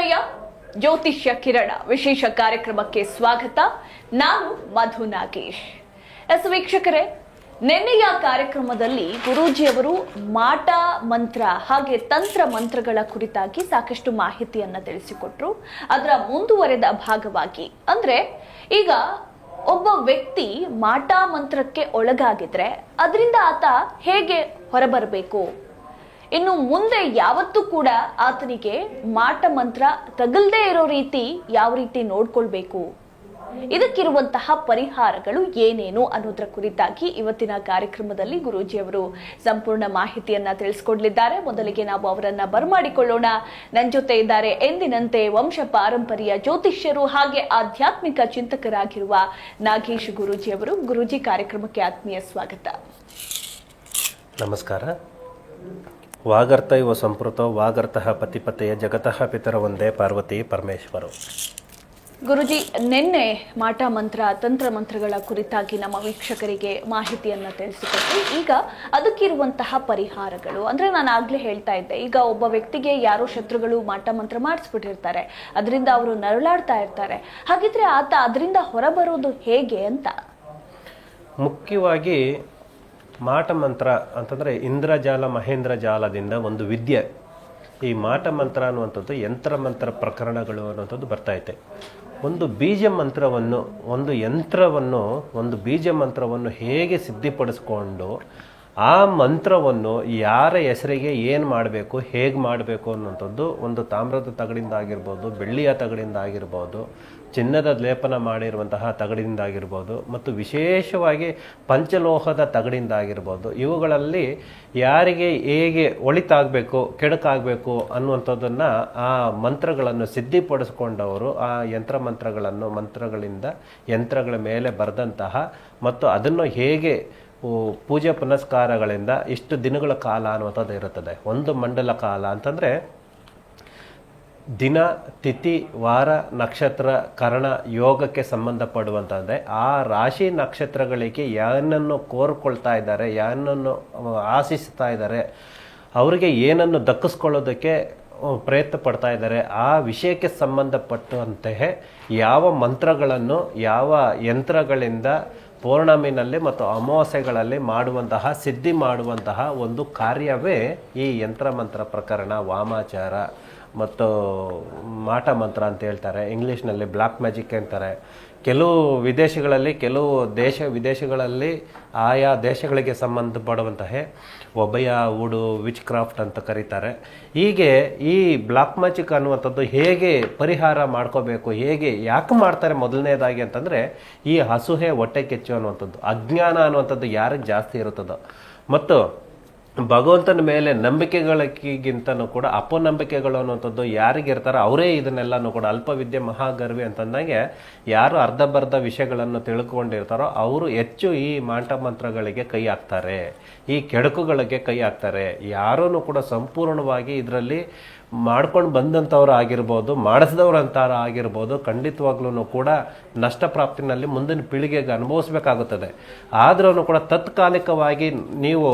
ಶುಭೋದಯ ಜ್ಯೋತಿಷ್ಯ ಕಿರಣ ವಿಶೇಷ ಕಾರ್ಯಕ್ರಮಕ್ಕೆ ಸ್ವಾಗತ. ನಾನು ಮಧು ನಾಗೇಶ್. ಎಸ್ ವೀಕ್ಷಕರೇ, ನಿನ್ನೆಯ ಕಾರ್ಯಕ್ರಮದಲ್ಲಿ ಗುರೂಜಿಯವರು ಮಾಟ ಮಂತ್ರ ಹಾಗೆ ತಂತ್ರ ಮಂತ್ರಗಳ ಕುರಿತಾಗಿ ಸಾಕಷ್ಟು ಮಾಹಿತಿಯನ್ನ ತಿಳಿಸಿಕೊಟ್ರು. ಅದರ ಮುಂದುವರೆದ ಭಾಗವಾಗಿ ಅಂದ್ರೆ ಈಗ ಒಬ್ಬ ವ್ಯಕ್ತಿ ಮಾಟ ಮಂತ್ರಕ್ಕೆ ಒಳಗಾಗಿದ್ರೆ, ಅದರಿಂದ ಆತ ಹೇಗೆ ಹೊರಬರಬೇಕು? ಇನ್ನು ಮುಂದೆ ಯಾವತ್ತೂ ಕೂಡ ಆತನಿಗೆ ಮಾಟ ಮಂತ್ರ ತಗಲ್ದೇ ಇರೋ ರೀತಿ ಯಾವ ರೀತಿ ನೋಡ್ಕೊಳ್ಬೇಕು? ಇದಕ್ಕಿರುವಂತಹ ಪರಿಹಾರಗಳು ಏನೇನು ಅನ್ನೋದರ ಕುರಿತಾಗಿ ಇವತ್ತಿನ ಕಾರ್ಯಕ್ರಮದಲ್ಲಿ ಗುರೂಜಿ ಅವರು ಸಂಪೂರ್ಣ ಮಾಹಿತಿಯನ್ನ ತಿಳಿಸ್ಕೊಡ್ಲಿದ್ದಾರೆ. ಮೊದಲಿಗೆ ನಾವು ಅವರನ್ನ ಬರಮಾಡಿಕೊಳ್ಳೋಣ. ನನ್ನ ಜೊತೆ ಇದ್ದಾರೆ ಎಂದಿನಂತೆ ವಂಶ ಪಾರಂಪರ್ಯ ಜ್ಯೋತಿಷ್ಯರು ಹಾಗೆ ಆಧ್ಯಾತ್ಮಿಕ ಚಿಂತಕರಾಗಿರುವ ನಾಗೇಶ್ ಗುರೂಜಿ ಅವರು. ಗುರೂಜಿ, ಕಾರ್ಯಕ್ರಮಕ್ಕೆ ಆತ್ಮೀಯ ಸ್ವಾಗತ. ನಮಸ್ಕಾರ. ವಾಗರ್ತ ಇವ ಸಂಪೃತೋ ವಾಗರ್ತಃ ಪತಿಪತೆಯ ಜಗತಃ ಪಿತರ ಒಂದೇ ಪಾರ್ವತಿ ಪರಮೇಶ್ವರು. ಗುರುಜಿ ನಿನ್ನೆ ಮಾಟ ಮಂತ್ರ ತಂತ್ರ ಮಂತ್ರಗಳ ಕುರಿತಾಗಿ ನಮ್ಮ ವೀಕ್ಷಕರಿಗೆ ಮಾಹಿತಿಯನ್ನ ತಿಳಿಸಿಕೊಟ್ಟು ಈಗ ಅದಕ್ಕಿರುವಂತಹ ಪರಿಹಾರಗಳು. ಅಂದ್ರೆ ನಾನು ಆಗ್ಲೇ ಹೇಳ್ತಾ ಇದ್ದೆ ಈಗ ಒಬ್ಬ ವ್ಯಕ್ತಿಗೆ ಯಾರೋ ಶತ್ರುಗಳು ಮಾಟ ಮಂತ್ರ ಮಾಡಿಸ್ಬಿಟ್ಟಿರ್ತಾರೆ ಅದರಿಂದ ಅವರು ನರಳಾಡ್ತಾ ಇರ್ತಾರೆ. ಹಾಗಿದ್ರೆ ಆತ ಅದರಿಂದ ಹೊರಬರೋದು ಹೇಗೆ ಅಂತ? ಮುಖ್ಯವಾಗಿ ಮಾಟ ಮಂತ್ರ ಅಂತಂದರೆ ಇಂದ್ರಜಾಲ ಮಹೇಂದ್ರ ಜಾಲದಿಂದ ಒಂದು ವಿದ್ಯೆ. ಈ ಮಾಟ ಮಂತ್ರ ಅನ್ನುವಂಥದ್ದು ಯಂತ್ರ ಮಂತ್ರ ಪ್ರಕರಣಗಳು ಅನ್ನುವಂಥದ್ದು ಬರ್ತೈತೆ ಒಂದು ಬೀಜ ಮಂತ್ರವನ್ನು ಒಂದು ಯಂತ್ರವನ್ನು, ಒಂದು ಬೀಜ ಮಂತ್ರವನ್ನು ಹೇಗೆ ಸಿದ್ಧಿಪಡಿಸ್ಕೊಂಡು ಆ ಮಂತ್ರವನ್ನು ಯಾರ ಹೆಸರಿಗೆ ಏನು ಮಾಡಬೇಕು, ಹೇಗೆ ಮಾಡಬೇಕು ಅನ್ನುವಂಥದ್ದು ಒಂದು ತಾಮ್ರದ ತಗಡಿಂದ ಆಗಿರ್ಬೋದು, ಬೆಳ್ಳಿಯ ತಗಡಿಂದ ಆಗಿರ್ಬೋದು ಚಿನ್ನದ ಲೇಪನ ಮಾಡಿರುವಂತಹ ತಗಡಿಂದಾಗಿರ್ಬೋದು ಮತ್ತು ವಿಶೇಷವಾಗಿ ಪಂಚಲೋಹದ ತಗಡಿಂದಾಗಿರ್ಬೋದು. ಇವುಗಳಲ್ಲಿ ಯಾರಿಗೆ ಹೇಗೆ ಒಳಿತಾಗಬೇಕು, ಕೆಡಕಾಗಬೇಕು ಅನ್ನುವಂಥದ್ದನ್ನು ಆ ಮಂತ್ರಗಳನ್ನು ಸಿದ್ಧಿಪಡಿಸ್ಕೊಂಡವರು ಆ ಯಂತ್ರ ಮಂತ್ರಗಳನ್ನು ಮಂತ್ರಗಳಿಂದ ಯಂತ್ರಗಳ ಮೇಲೆ ಬರೆದಂತಹ ಮತ್ತು ಅದನ್ನು ಹೇಗೆ ಪೂಜೆ ಪುನಸ್ಕಾರಗಳಿಂದ ಇಷ್ಟು ದಿನಗಳ ಕಾಲ ಅನ್ನುವಂಥದ್ದು ಇರುತ್ತದೆ. ಒಂದು ಮಂಡಲ ಕಾಲ ಅಂತಂದರೆ ದಿನ, ತಿಥಿ, ವಾರ, ನಕ್ಷತ್ರ, ಕರಣ ಯೋಗಕ್ಕೆ ಸಂಬಂಧಪಡುವಂತಂದರೆ ಆ ರಾಶಿ ನಕ್ಷತ್ರಗಳಿಗೆ ಯಾರನ್ನು ಕೋರ್ಕೊಳ್ತಾ ಇದ್ದಾರೆ ಯಾರನ್ನು ಆಶಿಸ್ತಾ ಇದ್ದಾರೆ, ಅವರಿಗೆ ಏನನ್ನು ದಕ್ಕಿಸ್ಕೊಳ್ಳೋದಕ್ಕೆ ಪ್ರಯತ್ನ ಪಡ್ತಾ ಇದ್ದಾರೆ, ಆ ವಿಷಯಕ್ಕೆ ಸಂಬಂಧಪಟ್ಟಂತೆಯೇ ಯಾವ ಮಂತ್ರಗಳನ್ನು, ಯಾವ ಯಂತ್ರಗಳಿಂದ ಪೌರ್ಣಮಿನಲ್ಲಿ ಮತ್ತು ಅಮಾವಾಸ್ಯೆಗಳಲ್ಲಿ ಮಾಡುವಂತಹ, ಸಿದ್ಧಿ ಮಾಡುವಂತಹ ಒಂದು ಕಾರ್ಯವೇ ಈ ಯಂತ್ರ ಮಂತ್ರ ಪ್ರಕರಣ ವಾಮಾಚಾರ. ಮತ್ತು ಮಾಟ ಮಂತ್ರ ಅಂತ ಹೇಳ್ತಾರೆ. ಇಂಗ್ಲೀಷ್ನಲ್ಲಿ ಬ್ಲ್ಯಾಕ್ ಮ್ಯಾಜಿಕ್ ಅಂತಾರೆ. ಕೆಲವು ವಿದೇಶಗಳಲ್ಲಿ, ಕೆಲವು ದೇಶ ವಿದೇಶಗಳಲ್ಲಿ ಆಯಾ ದೇಶಗಳಿಗೆ ಸಂಬಂಧಪಡುವಂತಹ ಒಬ್ಬಯ ಊಡು ವಿಚ್ ಕ್ರಾಫ್ಟ್ ಅಂತ ಕರೀತಾರೆ. ಹೀಗೆ ಈ ಬ್ಲಾಕ್ ಮ್ಯಾಜಿಕ್ ಅನ್ನುವಂಥದ್ದು ಹೇಗೆ ಪರಿಹಾರ ಮಾಡ್ಕೋಬೇಕು, ಹೇಗೆ ಯಾಕೆ ಮಾಡ್ತಾರೆ ಮೊದಲನೇದಾಗಿ ಅಂತಂದರೆ ಈ ಹಸುಹೆ ಹೊಟ್ಟೆ ಕೆಚ್ಚು ಅನ್ನುವಂಥದ್ದು, ಅಜ್ಞಾನ ಅನ್ನುವಂಥದ್ದು ಯಾರಿಗೆ ಜಾಸ್ತಿ ಇರುತ್ತದೋ. ಮತ್ತು ಭಗವಂತನ ಮೇಲೆ ನಂಬಿಕೆಗಳಿಗಿಂತನೂ ಕೂಡ ಅಪನಂಬಿಕೆಗಳು ಅನ್ನುವಂಥದ್ದು ಯಾರಿಗಿರ್ತಾರೋ ಅವರೇ ಇದನ್ನೆಲ್ಲನೂ ಕೂಡ ಅಲ್ಪವಿದ್ಯೆ ಮಹಾಗರ್ವಿ ಅಂತಂದಂಗೆ ಯಾರು ಅರ್ಧಬರ್ಧ ವಿಷಯಗಳನ್ನು ತಿಳ್ಕೊಂಡಿರ್ತಾರೋ ಅವರು ಹೆಚ್ಚು ಈ ಮಾಂಟಮಂತ್ರಗಳಿಗೆ ಕೈ ಹಾಕ್ತಾರೆ. ಈ ಕೆಡಕುಗಳಿಗೆ ಕೈ ಹಾಕ್ತಾರೆ. ಯಾರೂ ಕೂಡ ಸಂಪೂರ್ಣವಾಗಿ ಇದರಲ್ಲಿ ಮಾಡ್ಕೊಂಡು ಬಂದಂಥವ್ರು ಆಗಿರ್ಬೋದು, ಮಾಡಿಸಿದವ್ರು ಅಂತಾರ ಆಗಿರ್ಬೋದು ಖಂಡಿತವಾಗ್ಲೂ ಕೂಡ ನಷ್ಟ ಪ್ರಾಪ್ತಿನಲ್ಲಿ ಮುಂದಿನ ಪೀಳಿಗೆಗೆ ಅನುಭವಿಸ್ಬೇಕಾಗುತ್ತದೆ. ಆದ್ರೂ ಕೂಡ ತತ್ಕಾಲಿಕವಾಗಿ ನೀವು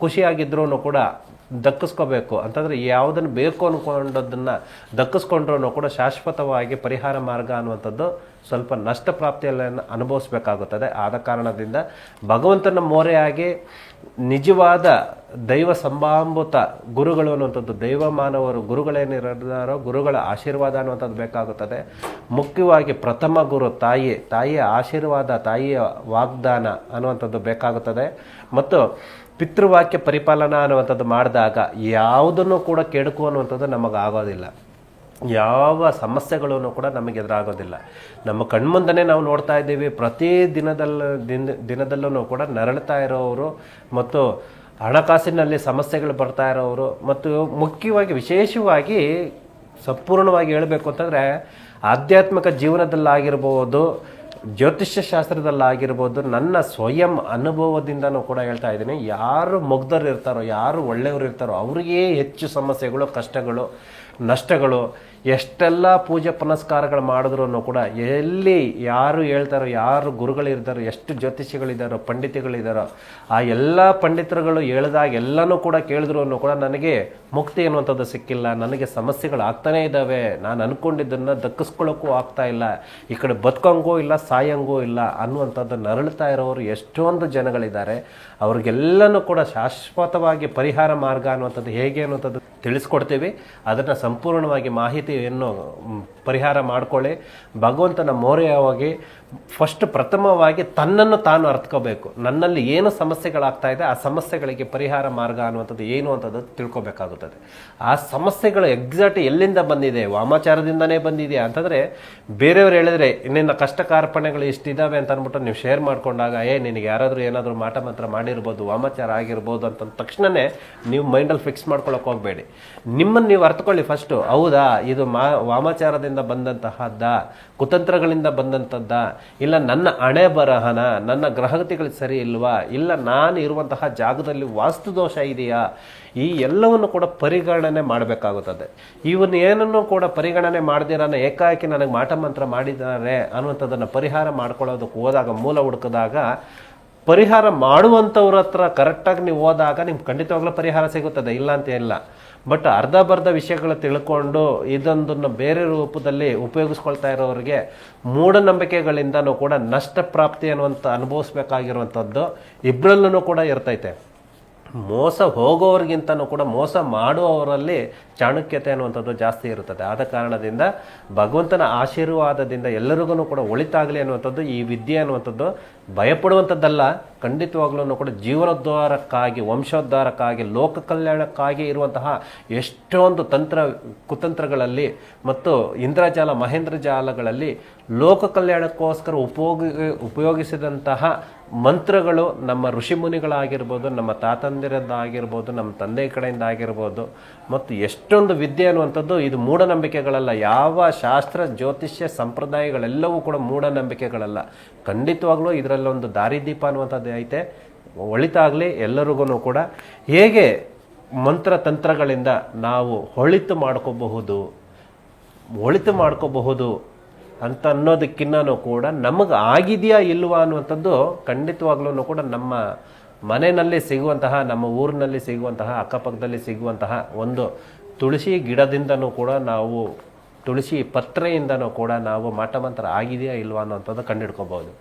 ಖುಷಿಯಾಗಿದ್ರೂ ಕೂಡ ದಕ್ಕಿಸ್ಕೋಬೇಕು. ಅಂತಂದರೆ ಯಾವುದನ್ನು ಬೇಕು ಅನ್ಕೊಂಡದನ್ನು ದಕ್ಕಿಸ್ಕೊಂಡ್ರೂ ಕೂಡ ಶಾಶ್ವತವಾಗಿ ಪರಿಹಾರ ಮಾರ್ಗ ಅನ್ನುವಂಥದ್ದು ಸ್ವಲ್ಪ ನಷ್ಟ ಪ್ರಾಪ್ತಿಯಲ್ಲನ್ನು ಅನುಭವಿಸ್ಬೇಕಾಗುತ್ತದೆ. ಆದ ಕಾರಣದಿಂದ ಭಗವಂತನ ಮೋರೆಯಾಗಿ ನಿಜವಾದ ದೈವ ಸಂಭಾಂಬುತ ಗುರುಗಳು ಅನ್ನುವಂಥದ್ದು, ದೈವ ಮಾನವರು ಗುರುಗಳೇನಿರೋ ಗುರುಗಳ ಆಶೀರ್ವಾದ ಅನ್ನುವಂಥದ್ದು ಬೇಕಾಗುತ್ತದೆ. ಮುಖ್ಯವಾಗಿ ಪ್ರಥಮ ಗುರು ತಾಯಿ, ತಾಯಿಯ ಆಶೀರ್ವಾದ, ತಾಯಿಯ ವಾಗ್ದಾನ ಅನ್ನುವಂಥದ್ದು ಬೇಕಾಗುತ್ತದೆ. ಮತ್ತು ಪಿತೃವಾಕ್ಯ ಪರಿಪಾಲನಾ ಅನ್ನುವಂಥದ್ದು ಮಾಡಿದಾಗ ಯಾವುದನ್ನು ಕೂಡ ಕೆಡುಕು ಅನ್ನುವಂಥದ್ದು ನಮಗಾಗೋದಿಲ್ಲ ಯಾವ ಸಮಸ್ಯೆಗಳನ್ನು ಕೂಡ ನಮಗೆ ಎದುರಾಗೋದಿಲ್ಲ. ನಮ್ಮ ಕಣ್ಮುಂದನೇ ನಾವು ನೋಡ್ತಾ ಇದ್ದೀವಿ, ಪ್ರತಿ ದಿನದಲ್ಲ ದಿನ, ದಿನದಲ್ಲೂ ಕೂಡ ನರಳ್ತಾ ಇರೋವರು ಮತ್ತು ಹಣಕಾಸಿನಲ್ಲಿ ಸಮಸ್ಯೆಗಳು ಬರ್ತಾ ಇರೋವರು ಮತ್ತು ಮುಖ್ಯವಾಗಿ, ವಿಶೇಷವಾಗಿ ಸಂಪೂರ್ಣವಾಗಿ ಹೇಳಬೇಕು ಅಂತಂದರೆ ಆಧ್ಯಾತ್ಮಿಕ ಜೀವನದಲ್ಲಾಗಿರ್ಬೋದು ಜ್ಯೋತಿಷ್ಯ ಶಾಸ್ತ್ರದಲ್ಲಾಗಿರ್ಬೋದು ನನ್ನ ಸ್ವಯಂ ಅನುಭವದಿಂದನೂ ಕೂಡ ಹೇಳ್ತಾ ಇದ್ದೀನಿ. ಯಾರು ಮುಗ್ಧರು ಇರ್ತಾರೋ ಯಾರು ಒಳ್ಳೆಯವರು ಇರ್ತಾರೋ ಅವರಿಗೇ ಹೆಚ್ಚು ಸಮಸ್ಯೆಗಳು, ಕಷ್ಟಗಳು, ನಷ್ಟಗಳು ಎಷ್ಟೆಲ್ಲ ಪೂಜೆ ಪುನಸ್ಕಾರಗಳು ಮಾಡಿದ್ರು ಕೂಡ ಎಲ್ಲಿ ಯಾರು ಹೇಳ್ತಾರೋ, ಯಾರು ಗುರುಗಳಿರ್ತಾರೋ, ಎಷ್ಟು ಜ್ಯೋತಿಷಿಗಳಿದ್ದಾರೋ ಪಂಡಿತಗಳಿದ್ದಾರೋ ಆ ಎಲ್ಲ ಪಂಡಿತರುಗಳು ಹೇಳಿದಾಗ ಎಲ್ಲನೂ ಕೂಡ ಕೇಳಿದ್ರು ಕೂಡ ನನಗೆ ಮುಕ್ತಿ ಅನ್ನುವಂಥದ್ದು ಸಿಕ್ಕಿಲ್ಲ, ನನಗೆ ಸಮಸ್ಯೆಗಳು ಆಗ್ತಾನೇ ಇದ್ದಾವೆ, ನಾನು ಅಂದ್ಕೊಂಡಿದ್ದನ್ನು ದಕ್ಕಿಸ್ಕೊಳ್ಳೋಕ್ಕೂ ಆಗ್ತಾ ಇಲ್ಲ, ಈ ಕಡೆ ಬದುಕಂಗೂ ಇಲ್ಲ, ಸಾಯಂಗೂ ಇಲ್ಲ ಅನ್ನುವಂಥದ್ದು ನರಳ್ತಾ ಇರೋರು ಎಷ್ಟೊಂದು ಜನಗಳಿದ್ದಾರೆ. ಅವ್ರಿಗೆಲ್ಲನೂ ಕೂಡ ಶಾಶ್ವತವಾಗಿ ಪರಿಹಾರ ಮಾರ್ಗ ಅನ್ನುವಂಥದ್ದು ಹೇಗೆ ಅನ್ನುವಂಥದ್ದು ತಿಳಿಸ್ಕೊಡ್ತೀವಿ. ಅದನ್ನು ಸಂಪೂರ್ಣವಾಗಿ ಮಾಹಿತಿಯನ್ನು ಪರಿಹಾರ ಮಾಡಿಕೊಳ್ಳಿ. ಭಗವಂತನ ಮೌರ್ಯವಾಗಿ ಫಸ್ಟ್ ಪ್ರಥಮವಾಗಿ ತನ್ನನ್ನು ತಾನು ಅರ್ಥಕೋಬೇಕು. ನನ್ನಲ್ಲಿ ಏನು ಸಮಸ್ಯೆಗಳಾಗ್ತಾ ಇದೆ, ಆ ಸಮಸ್ಯೆಗಳಿಗೆ ಪರಿಹಾರ ಮಾರ್ಗ ಅನ್ನುವಂಥದ್ದು ಏನು ಅಂತದ್ದು ತಿಳ್ಕೊಬೇಕಾಗುತ್ತದೆ. ಆ ಸಮಸ್ಯೆಗಳು ಎಕ್ಸಾಕ್ಟ್ ಎಲ್ಲಿಂದ ಬಂದಿದೆ, ವಾಮಾಚಾರದಿಂದನೇ ಬಂದಿದೆ ಅಂತಂದರೆ, ಬೇರೆಯವ್ರು ಹೇಳಿದ್ರೆ, ನಿನ್ನ ಕಷ್ಟ ಕಾರ್ಪಣೆಗಳು ಇಷ್ಟಿದ್ದಾವೆ ಅಂತ ಅಂದ್ಬಿಟ್ಟು ನೀವು ಶೇರ್ ಮಾಡ್ಕೊಂಡಾಗ, ಏ, ನಿನಗೆ ಯಾರಾದರೂ ಏನಾದರೂ ಮಾಟ ಮಂತ್ರ ಮಾಡಿರ್ಬೋದು, ವಾಮಾಚಾರ ಆಗಿರ್ಬೋದು ಅಂತ ತಕ್ಷಣವೇ ನೀವು ಮೈಂಡಲ್ಲಿ ಫಿಕ್ಸ್ ಮಾಡ್ಕೊಳಕ್ಕೆ ಹೋಗಬೇಡಿ. ನಿಮ್ಮನ್ನು ನೀವು ಅರ್ಥಕೊಳ್ಳಿ ಫಸ್ಟು ಹೌದಾ, ಇದು ಮಾ, ವಾಮಾಚಾರದಿಂದ ಬಂದಂತಹದ್ದ, ಕುತಂತ್ರಗಳಿಂದ ಬಂದಂಥದ್ದ ಇಲ್ಲ ನನ್ನ ಹಣೆ ಬರಹನ, ನನ್ನ ಗ್ರಹಗತಿಗಳು ಸರಿ ಇಲ್ವಾ? ಇಲ್ಲ ನಾನು ಇರುವಂತಹ ಜಾಗದಲ್ಲಿ ವಾಸ್ತುದೋಷ ಇದೆಯಾ? ಈ ಎಲ್ಲವನ್ನು ಕೂಡ ಪರಿಗಣನೆ ಮಾಡಬೇಕಾಗುತ್ತದೆ. ಇವನ್ನ ಏನನ್ನು ಕೂಡ ಪರಿಗಣನೆ ಮಾಡ್ದಿರಾನ ಏಕಾಏಕಿ ನನಗೆ ಮಾಟ ಮಂತ್ರ ಮಾಡಿದ್ದಾರೆ ಅನ್ನುವಂಥದ್ದನ್ನು ಪರಿಹಾರ ಮಾಡ್ಕೊಳ್ಳೋದಕ್ಕೆ ಹೋದಾಗ, ಮೂಲ ಹುಡುಕಿದಾಗ, ಪರಿಹಾರ ಮಾಡುವಂಥವ್ರ ಹತ್ರ ಕರೆಕ್ಟಾಗಿ ನೀವು ಹೋದಾಗ ನಿಮ್ಗೆ ಖಂಡಿತವಾಗ್ಲೂ ಪರಿಹಾರ ಸಿಗುತ್ತದೆ, ಇಲ್ಲ ಅಂತ ಇಲ್ಲ. ಬಟ್ ಅರ್ಧ ಬರ್ಧ ವಿಷಯಗಳು ತಿಳ್ಕೊಂಡು ಇದೊಂದನ್ನು ಬೇರೆ ರೂಪದಲ್ಲಿ ಉಪಯೋಗಿಸ್ಕೊಳ್ತಾ ಇರೋರಿಗೆ ಮೂಢನಂಬಿಕೆಗಳಿಂದನೂ ಕೂಡ ನಷ್ಟ ಪ್ರಾಪ್ತಿ ಅನ್ನುವಂಥ ಅನುಭವಿಸ್ಬೇಕಾಗಿರುವಂಥದ್ದು ಇಬ್ಬರಲ್ಲೂ ಕೂಡ ಇರ್ತೈತೆ. ಮೋಸ ಹೋಗೋರಿಗಿಂತನೂ ಕೂಡ ಮೋಸ ಮಾಡುವವರಲ್ಲಿ ಚಾಣಕ್ಯತೆ ಅನ್ನುವಂಥದ್ದು ಜಾಸ್ತಿ ಇರುತ್ತದೆ. ಆದ ಕಾರಣದಿಂದ ಭಗವಂತನ ಆಶೀರ್ವಾದದಿಂದ ಎಲ್ಲರಿಗೂ ಕೂಡ ಒಳಿತಾಗಲಿ ಅನ್ನುವಂಥದ್ದು, ಈ ವಿದ್ಯೆ ಅನ್ನುವಂಥದ್ದು ಭಯಪಡುವಂಥದ್ದಲ್ಲ. ಖಂಡಿತವಾಗ್ಲೂ ಕೂಡ ಜೀವನೋದ್ಧಾರಕ್ಕಾಗಿ, ವಂಶೋದ್ಧಾರಕ್ಕಾಗಿ, ಲೋಕ ಕಲ್ಯಾಣಕ್ಕಾಗಿ ಇರುವಂತಹ ಎಷ್ಟೊಂದು ತಂತ್ರ, ಕುತಂತ್ರಗಳಲ್ಲಿ ಮತ್ತು ಇಂದ್ರಜಾಲ ಮಹೇಂದ್ರ ಜಾಲಗಳಲ್ಲಿ ಲೋಕ ಕಲ್ಯಾಣಕ್ಕೋಸ್ಕರ ಉಪಯೋಗ, ಉಪಯೋಗಿಸಿದಂತಹ ಮಂತ್ರಗಳು ನಮ್ಮ ಋಷಿ ಮುನಿಗಳಾಗಿರ್ಬೋದು, ನಮ್ಮ ತಾತಂದಿರದ್ದಾಗಿರ್ಬೋದು, ನಮ್ಮ ತಂದೆ ಕಡೆಯಿಂದ ಆಗಿರ್ಬೋದು ಮತ್ತು ಎಷ್ಟೊಂದು ವಿದ್ಯೆ ಅನ್ನುವಂಥದ್ದು ಇದು ಮೂಢನಂಬಿಕೆಗಳಲ್ಲ. ಯಾವ ಶಾಸ್ತ್ರ, ಜ್ಯೋತಿಷ್ಯ, ಸಂಪ್ರದಾಯಗಳೆಲ್ಲವೂ ಕೂಡ ಮೂಢನಂಬಿಕೆಗಳಲ್ಲ. ಖಂಡಿತವಾಗ್ಲೂ ಇದರಲ್ಲೊಂದು ದಾರಿದೀಪ ಅನ್ನುವಂಥದ್ದು ಐತೆ. ಒಳಿತಾಗಲಿ ಎಲ್ಲರಿಗೂ ಕೂಡ. ಹೇಗೆ ಮಂತ್ರ ತಂತ್ರಗಳಿಂದ ನಾವು ಹೊಳಿತು ಮಾಡ್ಕೋಬಹುದು? ಒಳಿತು ಮಾಡ್ಕೋಬಹುದು ಅಂತ ಅನ್ನೋದಕ್ಕಿನ್ನೂ ಕೂಡ ನಮಗೆ ಆಗಿದೆಯಾ ಇಲ್ವಾ ಅನ್ನುವಂಥದ್ದು ಖಂಡಿತವಾಗ್ಲೂ ಕೂಡ ನಮ್ಮ ಮನೆಯಲ್ಲಿ ಸಿಗುವಂತಹ, ನಮ್ಮ ಊರಿನಲ್ಲಿ ಸಿಗುವಂತಹ, ಅಕ್ಕಪಕ್ಕದಲ್ಲಿ ಸಿಗುವಂತಹ ಒಂದು ತುಳಸಿ ಗಿಡದಿಂದನೂ ಕೂಡ ನಾವು ತುಳಸಿ ಪತ್ರೆಯಿಂದನೂ ಕೂಡ ನಾವು ಮಾಟಮಂತ್ರ ಆಗಿದೆಯಾ ಇಲ್ವಾ ಅನ್ನೋಂಥದ್ದು ಕಂಡುಹಿಡ್ಕೋಬಹುದು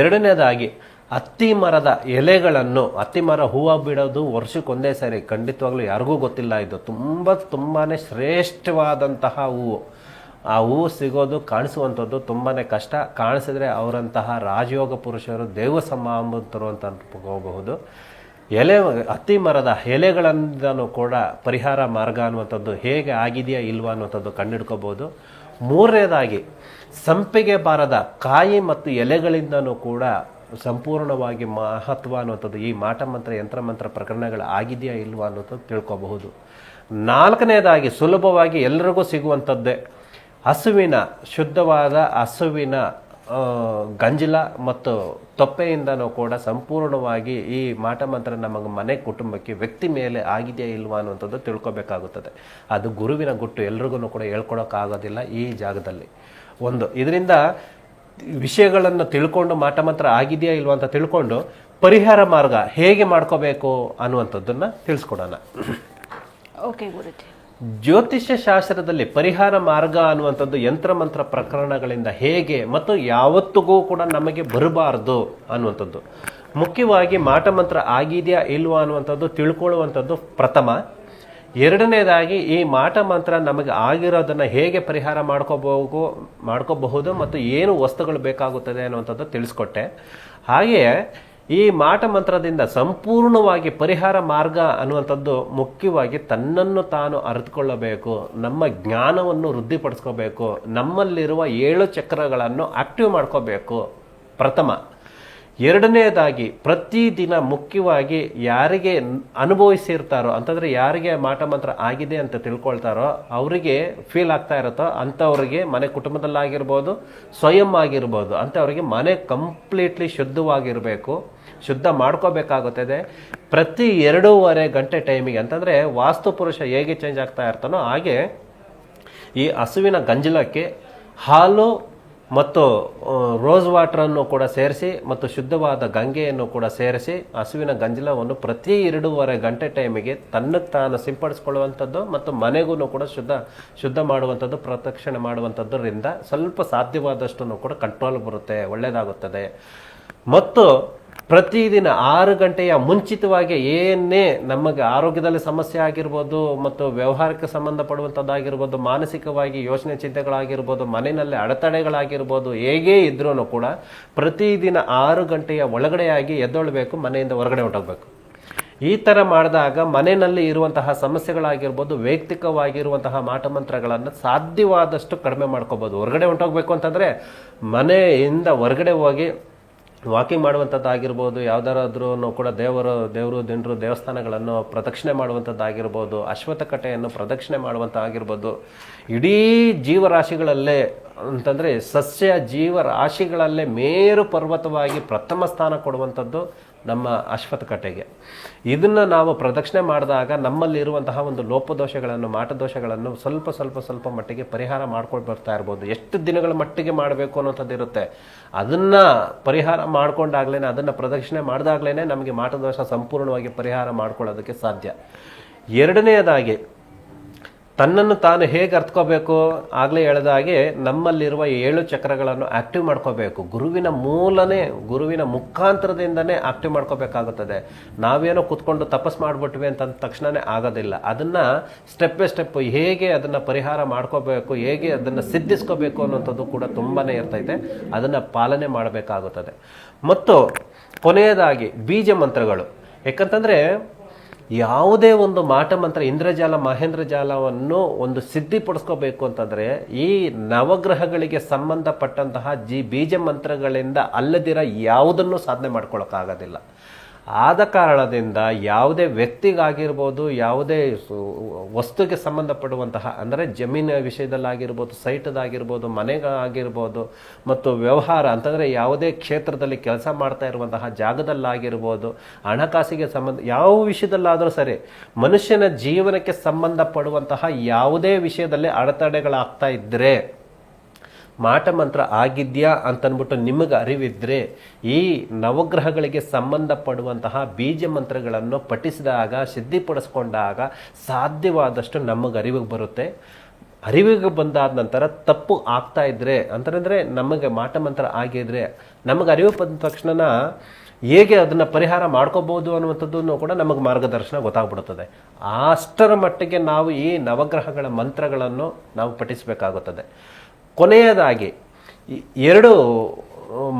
ಎರಡನೇದಾಗಿ ಹತ್ತಿ ಮರದ ಎಲೆಗಳನ್ನು ಹತ್ತಿ ಮರ ಹೂವು ಬಿಡೋದು ವರ್ಷಕ್ಕೊಂದೇ ಸಾರಿ ಖಂಡಿತವಾಗ್ಲೂ ಯಾರಿಗೂ ಗೊತ್ತಿಲ್ಲ. ಇದು ತುಂಬ ತುಂಬಾ ಶ್ರೇಷ್ಠವಾದಂತಹ ಹೂವು. ಆ ಹೂವು ಸಿಗೋದು ಕಾಣಿಸುವಂಥದ್ದು ತುಂಬಾ ಕಷ್ಟ. ಕಾಣಿಸಿದ್ರೆ ಅವರಂತಹ ರಾಜಯೋಗ ಪುರುಷರು, ದೇವ ಸಮಾಂಬತರು ಅಂತ ಹೋಗಬಹುದು ಎಲೆ, ಹತ್ತಿ ಮರದ ಎಲೆಗಳಿಂದನೂ ಕೂಡ ಪರಿಹಾರ ಮಾರ್ಗ ಅನ್ನುವಂಥದ್ದು ಹೇಗೆ ಆಗಿದೆಯಾ ಇಲ್ವಾ ಅನ್ನುವಂಥದ್ದು ಕಂಡುಹಿಡ್ಕೋಬೋದು ಮೂರನೇದಾಗಿ, ಸಂಪಿಗೆ ಬಾರದ ಕಾಯಿ ಮತ್ತು ಎಲೆಗಳಿಂದನೂ ಕೂಡ ಸಂಪೂರ್ಣವಾಗಿ ಮಹತ್ವ ಅನ್ನುವಂಥದ್ದು ಈ ಮಾಟ ಮಂತ್ರ, ಯಂತ್ರ ಮಂತ್ರ ಪ್ರಕರಣಗಳು ಆಗಿದೆಯಾ ಇಲ್ವಾ ಅನ್ನೋದು ತಿಳ್ಕೋಬಹುದು. ನಾಲ್ಕನೇದಾಗಿ, ಸುಲಭವಾಗಿ ಎಲ್ಲರಿಗೂ ಸಿಗುವಂಥದ್ದೇ ಹಸುವಿನ, ಶುದ್ಧವಾದ ಹಸುವಿನ ಗಂಜಲ ಮತ್ತು ತೊಪ್ಪೆಯಿಂದನೂ ಕೂಡ ಸಂಪೂರ್ಣವಾಗಿ ಈ ಮಾಟ ಮಂತ್ರ ನಮ್ಮ ಮನೆ ಕುಟುಂಬಕ್ಕೆ ವ್ಯಕ್ತಿ ಮೇಲೆ ಆಗಿದೆಯಾ ಇಲ್ವಾ ಅನ್ನುವಂಥದ್ದು ತಿಳ್ಕೊಬೇಕಾಗುತ್ತದೆ. ಅದು ಗುರುವಿನ ಗುಟ್ಟು ಎಲ್ರಿಗೂ ಕೂಡ ಹೇಳ್ಕೊಳಕ್ಕಾಗೋದಿಲ್ಲ ಈ ಜಾಗದಲ್ಲಿ. ಒಂದು, ಇದರಿಂದ ವಿಷಯಗಳನ್ನು ತಿಳ್ಕೊಂಡು ಮಾಟ ಮಂತ್ರ ಆಗಿದೆಯಾ ಇಲ್ವಾ ಅಂತ ತಿಳ್ಕೊಂಡು ಪರಿಹಾರ ಮಾರ್ಗ ಹೇಗೆ ಮಾಡ್ಕೋಬೇಕು ಅನ್ನುವಂಥದ್ದನ್ನು ತಿಳಿಸ್ಕೊಡೋಣ. ಓಕೆ ಗುರುಜಿ. ಜ್ಯೋತಿಷ್ಯ ಶಾಸ್ತ್ರದಲ್ಲಿ ಪರಿಹಾರ ಮಾರ್ಗ ಅನ್ನುವಂಥದ್ದು ಯಂತ್ರ ಮಂತ್ರ ಪ್ರಕರಣಗಳಿಂದ ಹೇಗೆ ಮತ್ತು ಯಾವತ್ತಿಗೂ ಕೂಡ ನಮಗೆ ಬರಬಾರ್ದು ಅನ್ನುವಂಥದ್ದು. ಮುಖ್ಯವಾಗಿ ಮಾಟ ಮಂತ್ರ ಆಗಿದೆಯಾ ಇಲ್ವಾ ಅನ್ನುವಂಥದ್ದು ತಿಳ್ಕೊಳ್ಳುವಂಥದ್ದು ಪ್ರಥಮ. ಎರಡನೇದಾಗಿ ಈ ಮಾಟ ಮಂತ್ರ ನಮಗೆ ಆಗಿರೋದನ್ನು ಹೇಗೆ ಪರಿಹಾರ ಮಾಡ್ಕೋಬಹುದು ಮಾಡ್ಕೋಬಹುದು ಮತ್ತು ಏನು ವಸ್ತುಗಳು ಬೇಕಾಗುತ್ತದೆ ಅನ್ನುವಂಥದ್ದು ತಿಳಿಸ್ಕೊಟ್ಟೆ. ಹಾಗೆಯೇ ಈ ಮಾಟ ಮಂತ್ರದಿಂದ ಸಂಪೂರ್ಣವಾಗಿ ಪರಿಹಾರ ಮಾರ್ಗ ಅನ್ನುವಂಥದ್ದು ಮುಖ್ಯವಾಗಿ ತನ್ನನ್ನು ತಾನು ಅರಿತುಕೊಳ್ಳಬೇಕು, ನಮ್ಮ ಜ್ಞಾನವನ್ನು ವೃದ್ಧಿಪಡಿಸ್ಕೋಬೇಕು, ನಮ್ಮಲ್ಲಿರುವ ಏಳು ಚಕ್ರಗಳನ್ನು ಆಕ್ಟಿವ್ ಮಾಡ್ಕೋಬೇಕು. ಪ್ರಥಮ, ಎರಡನೇದಾಗಿ ಪ್ರತಿದಿನ ಮುಖ್ಯವಾಗಿ ಯಾರಿಗೆ ಅನುಭವಿಸಿರ್ತಾರೋ, ಅಂತಂದರೆ ಯಾರಿಗೆ ಮಾಟ ಮಂತ್ರ ಆಗಿದೆ ಅಂತ ತಿಳ್ಕೊಳ್ತಾರೋ, ಅವರಿಗೆ ಫೀಲ್ ಆಗ್ತಾ ಇರುತ್ತೋ, ಅಂಥವ್ರಿಗೆ ಮನೆ ಕುಟುಂಬದಲ್ಲಾಗಿರ್ಬೋದು, ಸ್ವಯಂ ಆಗಿರ್ಬೋದು ಅಂಥವ್ರಿಗೆ ಮನೆ ಕಂಪ್ಲೀಟ್ಲಿ ಶುದ್ಧವಾಗಿರಬೇಕು. ಶುದ್ಧ ಮಾಡ್ಕೋಬೇಕಾಗುತ್ತದೆ. ಪ್ರತಿ ಎರಡೂವರೆ ಗಂಟೆ ಟೈಮಿಗೆ ಅಂತಂದರೆ ವಾಸ್ತು ಪುರುಷ ಹೇಗೆ ಚೇಂಜ್ ಆಗ್ತಾ ಇರ್ತಾನೋ ಹಾಗೆ ಈ ಹಸುವಿನ ಗಂಜಲಕ್ಕೆ ಹಾಲು ಮತ್ತು ರೋಸ್ ವಾಟರನ್ನು ಕೂಡ ಸೇರಿಸಿ ಮತ್ತು ಶುದ್ಧವಾದ ಗಂಗೆಯನ್ನು ಕೂಡ ಸೇರಿಸಿ ಹಸುವಿನ ಗಂಜಲವನ್ನು ಪ್ರತಿ ಎರಡೂವರೆ ಗಂಟೆ ಟೈಮಿಗೆ ತನ್ನಕ್ಕೆ ತಾನು ಸಿಂಪಡಿಸ್ಕೊಳ್ಳುವಂಥದ್ದು ಮತ್ತು ಮನೆಗೂ ಕೂಡ ಶುದ್ಧ ಶುದ್ಧ ಮಾಡುವಂಥದ್ದು, ಪ್ರದಕ್ಷಿಣೆ ಮಾಡುವಂಥದ್ದರಿಂದ ಸ್ವಲ್ಪ ಸಾಧ್ಯವಾದಷ್ಟು ಕೂಡ ಕಂಟ್ರೋಲ್ ಬರುತ್ತೆ ಒಳ್ಳೆಯದಾಗುತ್ತದೆ ಮತ್ತು ಪ್ರತಿದಿನ ಆರು ಗಂಟೆಯ ಮುಂಚಿತವಾಗಿ ಏನೇ ನಮಗೆ ಆರೋಗ್ಯದಲ್ಲಿ ಸಮಸ್ಯೆ ಆಗಿರ್ಬೋದು ಮತ್ತು ವ್ಯವಹಾರಕ್ಕೆ ಸಂಬಂಧಪಡುವಂಥದ್ದಾಗಿರ್ಬೋದು, ಮಾನಸಿಕವಾಗಿ ಯೋಚನೆ ಚಿಂತೆಗಳಾಗಿರ್ಬೋದು, ಮನೆಯಲ್ಲಿ ಅಡೆತಡೆಗಳಾಗಿರ್ಬೋದು, ಹೇಗೇ ಇದ್ರೂ ಕೂಡ ಪ್ರತಿದಿನ ಆರು ಗಂಟೆಯ ಒಳಗಡೆಯಾಗಿ ಎದ್ದೊಳ್ಬೇಕು, ಮನೆಯಿಂದ ಹೊರಗಡೆ ಹೊಟ್ಟೋಗ್ಬೇಕು ಈ ಥರ ಮಾಡಿದಾಗ ಮನೆಯಲ್ಲಿ ಇರುವಂತಹ ಸಮಸ್ಯೆಗಳಾಗಿರ್ಬೋದು, ವೈಯಕ್ತಿಕವಾಗಿರುವಂತಹ ಮಾಟಮಂತ್ರಗಳನ್ನು ಸಾಧ್ಯವಾದಷ್ಟು ಕಡಿಮೆ ಮಾಡ್ಕೋಬೋದು. ಹೊರಗಡೆ ಹೊಂಟೋಗ್ಬೇಕು ಅಂತಂದರೆ ಮನೆಯಿಂದ ಹೊರಗಡೆ ಹೋಗಿ ವಾಕಿಂಗ್ ಮಾಡುವಂಥದ್ದಾಗಿರ್ಬೋದು, ಯಾವ್ದಾರಾದ್ರೂ ಕೂಡ ದೇವರು ದೇವರು, ದಿಂಡ್ರು, ದೇವಸ್ಥಾನಗಳನ್ನು ಪ್ರದಕ್ಷಿಣೆ ಮಾಡುವಂಥದ್ದಾಗಿರ್ಬೋದು, ಅಶ್ವತ್ಥಕಟ್ಟೆಯನ್ನು ಪ್ರದಕ್ಷಿಣೆ ಮಾಡುವಂಥದ್ದಾಗಿರ್ಬೋದು, ಇಡೀ ಜೀವರಾಶಿಗಳಲ್ಲೇ ಅಂತಂದರೆ ಸಸ್ಯ ಜೀವರಾಶಿಗಳಲ್ಲೇ ಮೇರು ಪರ್ವತವಾಗಿ ಪ್ರಥಮ ಸ್ಥಾನ ಕೊಡುವಂಥದ್ದು ನಮ್ಮ ಅಶ್ವತ್ಥಕಟ್ಟೆಗೆ. ಇದನ್ನು ನಾವು ಪ್ರದಕ್ಷಿಣೆ ಮಾಡಿದಾಗ ನಮ್ಮಲ್ಲಿರುವಂತಹ ಒಂದು ಲೋಪದೋಷಗಳನ್ನು, ಮಾಟದೋಷಗಳನ್ನು ಸ್ವಲ್ಪ ಸ್ವಲ್ಪ ಸ್ವಲ್ಪ ಮಟ್ಟಿಗೆ ಪರಿಹಾರ ಮಾಡ್ಕೊಂಡು ಬರ್ತಾ ಇರ್ಬೋದು. ಎಷ್ಟು ದಿನಗಳ ಮಟ್ಟಿಗೆ ಮಾಡಬೇಕು ಅನ್ನೋಂಥದ್ದು ಇರುತ್ತೆ. ಅದನ್ನು ಪರಿಹಾರ ಮಾಡ್ಕೊಂಡಾಗ್ಲೇ ಅದನ್ನು ಪ್ರದಕ್ಷಿಣೆ ಮಾಡಿದಾಗ್ಲೇ ನಮಗೆ ಮಾಟದೋಷ ಸಂಪೂರ್ಣವಾಗಿ ಪರಿಹಾರ ಮಾಡ್ಕೊಳ್ಳೋದಕ್ಕೆ ಸಾಧ್ಯ. ಎರಡನೆಯದಾಗಿ ತನ್ನನ್ನು ತಾನು ಹೇಗೆ ಅರ್ಥಕೋಬೇಕು? ಆಗಲೇ ಹೇಳಿದ ಹಾಗೆ ನಮ್ಮಲ್ಲಿರುವ ಏಳು ಚಕ್ರಗಳನ್ನು ಆಕ್ಟಿವ್ ಮಾಡ್ಕೋಬೇಕು. ಗುರುವಿನ ಮೂಲನೇ, ಗುರುವಿನ ಮುಖಾಂತರದಿಂದನೇ ಆಕ್ಟಿವ್ ಮಾಡ್ಕೋಬೇಕಾಗುತ್ತದೆ. ನಾವೇನೋ ಕೂತ್ಕೊಂಡು ತಪಸ್ ಮಾಡಿಬಿಟ್ವಿ ಅಂತ ತಕ್ಷಣವೇ ಆಗೋದಿಲ್ಲ. ಅದನ್ನು ಸ್ಟೆಪ್ ಬೈ ಸ್ಟೆಪ್ ಹೇಗೆ ಅದನ್ನು ಪರಿಹಾರ ಮಾಡ್ಕೋಬೇಕು, ಹೇಗೆ ಅದನ್ನು ಸಿದ್ಧಿಸ್ಕೋಬೇಕು ಅನ್ನೋಂಥದ್ದು ಕೂಡ ತುಂಬಾ ಇರ್ತೈತೆ. ಅದನ್ನು ಪಾಲನೆ ಮಾಡಬೇಕಾಗುತ್ತದೆ. ಮತ್ತು ಕೊನೆಯದಾಗಿ ಬೀಜ ಮಂತ್ರಗಳು ಯಾಕಂತಂದರೆ ಯಾವುದೇ ಒಂದು ಮಾಟ ಮಂತ್ರ, ಇಂದ್ರಜಾಲ ಮಹೇಂದ್ರ ಜಾಲವನ್ನು ಒಂದು ಸಿದ್ಧಿಪಡಿಸ್ಕೋಬೇಕು ಅಂತಂದರೆ, ಈ ನವಗ್ರಹಗಳಿಗೆ ಸಂಬಂಧಪಟ್ಟಂತಹ ಜಿ ಬೀಜ ಮಂತ್ರಗಳಿಂದ ಅಲ್ಲದಿರ ಯಾವುದನ್ನು ಸಾಧನೆ ಮಾಡ್ಕೊಳಕ್ಕಾಗೋದಿಲ್ಲ. ಆದ ಕಾರಣದಿಂದ ಯಾವುದೇ ವ್ಯಕ್ತಿಗಾಗಿರ್ಬೋದು, ಯಾವುದೇ ವಸ್ತುಗೆ ಸಂಬಂಧಪಡುವಂತಹ, ಅಂದರೆ ಜಮೀನಿನ ವಿಷಯದಲ್ಲಾಗಿರ್ಬೋದು, ಸೈಟದಾಗಿರ್ಬೋದು, ಮನೆಗಾಗಿರ್ಬೋದು, ಮತ್ತು ವ್ಯವಹಾರ, ಅಂತಂದರೆ ಯಾವುದೇ ಕ್ಷೇತ್ರದಲ್ಲಿ ಕೆಲಸ ಮಾಡ್ತಾ ಇರುವಂತಹ ಜಾಗದಲ್ಲಾಗಿರ್ಬೋದು, ಹಣಕಾಸಿಗೆ ಸಂಬಂಧ, ಯಾವ ವಿಷಯದಲ್ಲಾದರೂ ಸರಿ, ಮನುಷ್ಯನ ಜೀವನಕ್ಕೆ ಸಂಬಂಧಪಡುವಂತಹ ಯಾವುದೇ ವಿಷಯದಲ್ಲಿ ಅಡೆತಡೆಗಳಾಗ್ತಾ ಇದ್ದರೆ ಮಾಟ ಮಂತ್ರ ಆಗಿದೆಯಾ ಅಂತನ್ಬಿಟ್ಟು ನಿಮಗೆ ಅರಿವಿದ್ರೆ ಈ ನವಗ್ರಹಗಳಿಗೆ ಸಂಬಂಧಪಡುವಂತಹ ಬೀಜ ಮಂತ್ರಗಳನ್ನು ಪಠಿಸಿದಾಗ ಸಿದ್ಧಿಪಡಿಸ್ಕೊಂಡಾಗ ಸಾಧ್ಯವಾದಷ್ಟು ನಮಗೆ ಅರಿವಿಗೆ ಬರುತ್ತೆ. ಅರಿವಿಗೆ ಬಂದಾದ ನಂತರ ತಪ್ಪು ಆಗ್ತಾ ಇದ್ರೆ ಅಂತಂದರೆ ನಮಗೆ ಮಾಟ ಮಂತ್ರ ಆಗಿದ್ರೆ ನಮಗೆ ಅರಿವು ಬಂದ ತಕ್ಷಣ ಹೇಗೆ ಅದನ್ನು ಪರಿಹಾರ ಮಾಡ್ಕೋಬಹುದು ಅನ್ನುವಂಥದ್ದನ್ನು ಕೂಡ ನಮಗೆ ಮಾರ್ಗದರ್ಶನ ಗೊತ್ತಾಗ್ಬಿಡುತ್ತದೆ ಅಷ್ಟರ ಮಟ್ಟಿಗೆ ನಾವು ಈ ನವಗ್ರಹಗಳ ಮಂತ್ರಗಳನ್ನು ನಾವು ಪಠಿಸಬೇಕಾಗುತ್ತದೆ. ಕೊನೆಯದಾಗಿ ಎರಡು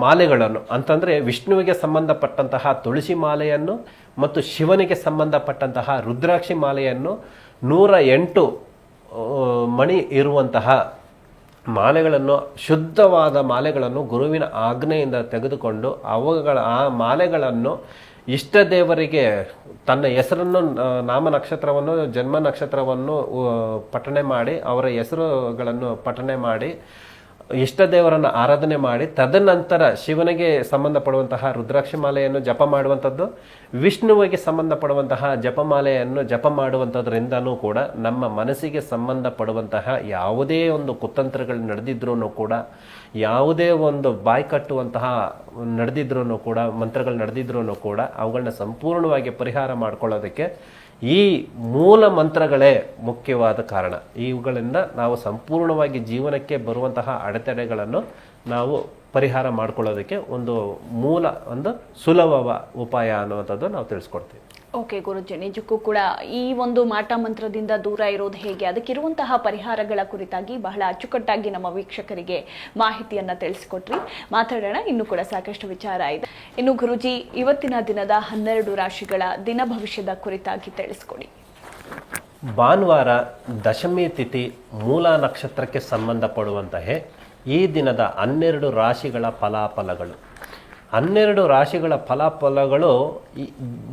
ಮಾಲೆಗಳನ್ನು, ಅಂತಂದರೆ ವಿಷ್ಣುವಿಗೆ ಸಂಬಂಧಪಟ್ಟಂತಹ ತುಳಸಿ ಮಾಲೆಯನ್ನು ಮತ್ತು ಶಿವನಿಗೆ ಸಂಬಂಧಪಟ್ಟಂತಹ ರುದ್ರಾಕ್ಷಿ ಮಾಲೆಯನ್ನು ನೂರ ಎಂಟು ಮಣಿ ಇರುವಂತಹ ಮಾಲೆಗಳನ್ನು, ಶುದ್ಧವಾದ ಮಾಲೆಗಳನ್ನು ಗುರುವಿನ ಆಜ್ಞೆಯಿಂದ ತೆಗೆದುಕೊಂಡು ಅವುಗಳ ಆ ಮಾಲೆಗಳನ್ನು ಇಷ್ಟ ದೇವರಿಗೆ ತನ್ನ ಹೆಸರನ್ನು ನಾಮ ನಕ್ಷತ್ರವನ್ನು ಜನ್ಮ ನಕ್ಷತ್ರವನ್ನು ಪಠಣೆ ಮಾಡಿ ಅವರ ಹೆಸರುಗಳನ್ನು ಪಠಣೆ ಮಾಡಿ ಇಷ್ಟ ದೇವರನ್ನು ಆರಾಧನೆ ಮಾಡಿ ತದನಂತರ ಶಿವನಿಗೆ ಸಂಬಂಧಪಡುವಂತಹ ರುದ್ರಾಕ್ಷಿ ಮಾಲೆಯನ್ನು ಜಪ ಮಾಡುವಂಥದ್ದು, ವಿಷ್ಣುವಿಗೆ ಸಂಬಂಧಪಡುವಂತಹ ಜಪಮಾಲೆಯನ್ನು ಜಪ ಮಾಡುವಂಥದ್ರಿಂದನೂ ಕೂಡ ನಮ್ಮ ಮನಸ್ಸಿಗೆ ಸಂಬಂಧಪಡುವಂತಹ ಯಾವುದೇ ಒಂದು ಕುತಂತ್ರಗಳು ನಡೆದಿದ್ರೂ ಕೂಡ, ಯಾವುದೇ ಒಂದು ಬಾಯಿ ಕಟ್ಟುವಂತಹ ನಡೆದಿದ್ರೂ ಕೂಡ, ಮಂತ್ರಗಳು ನಡೆದಿದ್ರೂ ಕೂಡ ಅವುಗಳನ್ನ ಸಂಪೂರ್ಣವಾಗಿ ಪರಿಹಾರ ಮಾಡ್ಕೊಳ್ಳೋದಕ್ಕೆ ಈ ಮೂಲ ಮಂತ್ರಗಳೇ ಮುಖ್ಯವಾದ ಕಾರಣ. ಇವುಗಳಿಂದ ನಾವು ಸಂಪೂರ್ಣವಾಗಿ ಜೀವನಕ್ಕೆ ಬರುವಂತಹ ಅಡೆತಡೆಗಳನ್ನು ನಾವು ಪರಿಹಾರ ಮಾಡ್ಕೊಳ್ಳೋದಕ್ಕೆ ಒಂದು ಮೂಲ, ಒಂದು ಸುಲಭವ ಉಪಾಯ ಅನ್ನುವಂಥದ್ದು ನಾವು ತಿಳಿಸ್ಕೊಡ್ತೀವಿ. ಓಕೆ ಗುರುಜಿ, ನಿಜಕ್ಕೂ ಕೂಡ ಈ ಒಂದು ಮಾಟ ಮಂತ್ರದಿಂದ ದೂರ ಇರೋದು ಹೇಗೆ? ಅದಕ್ಕಿರುವಂತಹ ಪರಿಹಾರಗಳ ಕುರಿತಾಗಿ ಬಹಳ ಅಚ್ಚುಕಟ್ಟಾಗಿ ನಮ್ಮ ವೀಕ್ಷಕರಿಗೆ ಮಾಹಿತಿಯನ್ನು ತಿಳಿಸಿಕೊಟ್ರಿ. ಮಾತಾಡೋಣ, ಇನ್ನು ಕೂಡ ಸಾಕಷ್ಟು ವಿಚಾರ ಇದೆ. ಇನ್ನು ಗುರುಜಿ, ಇವತ್ತಿನ ದಿನದ ಹನ್ನೆರಡು ರಾಶಿಗಳ ದಿನ ಭವಿಷ್ಯದ ಕುರಿತಾಗಿ ತಿಳಿಸ್ಕೊಡಿ. ಭಾನುವಾರ ದಶಮಿ ತಿಥಿ ಮೂಲ ನಕ್ಷತ್ರಕ್ಕೆ ಸಂಬಂಧಪಡುವಂತಹ ಈ ದಿನದ ಹನ್ನೆರಡು ರಾಶಿಗಳ ಫಲಾಫಲಗಳು. ಹನ್ನೆರಡು ರಾಶಿಗಳ ಫಲಾಫಲಗಳು ಈ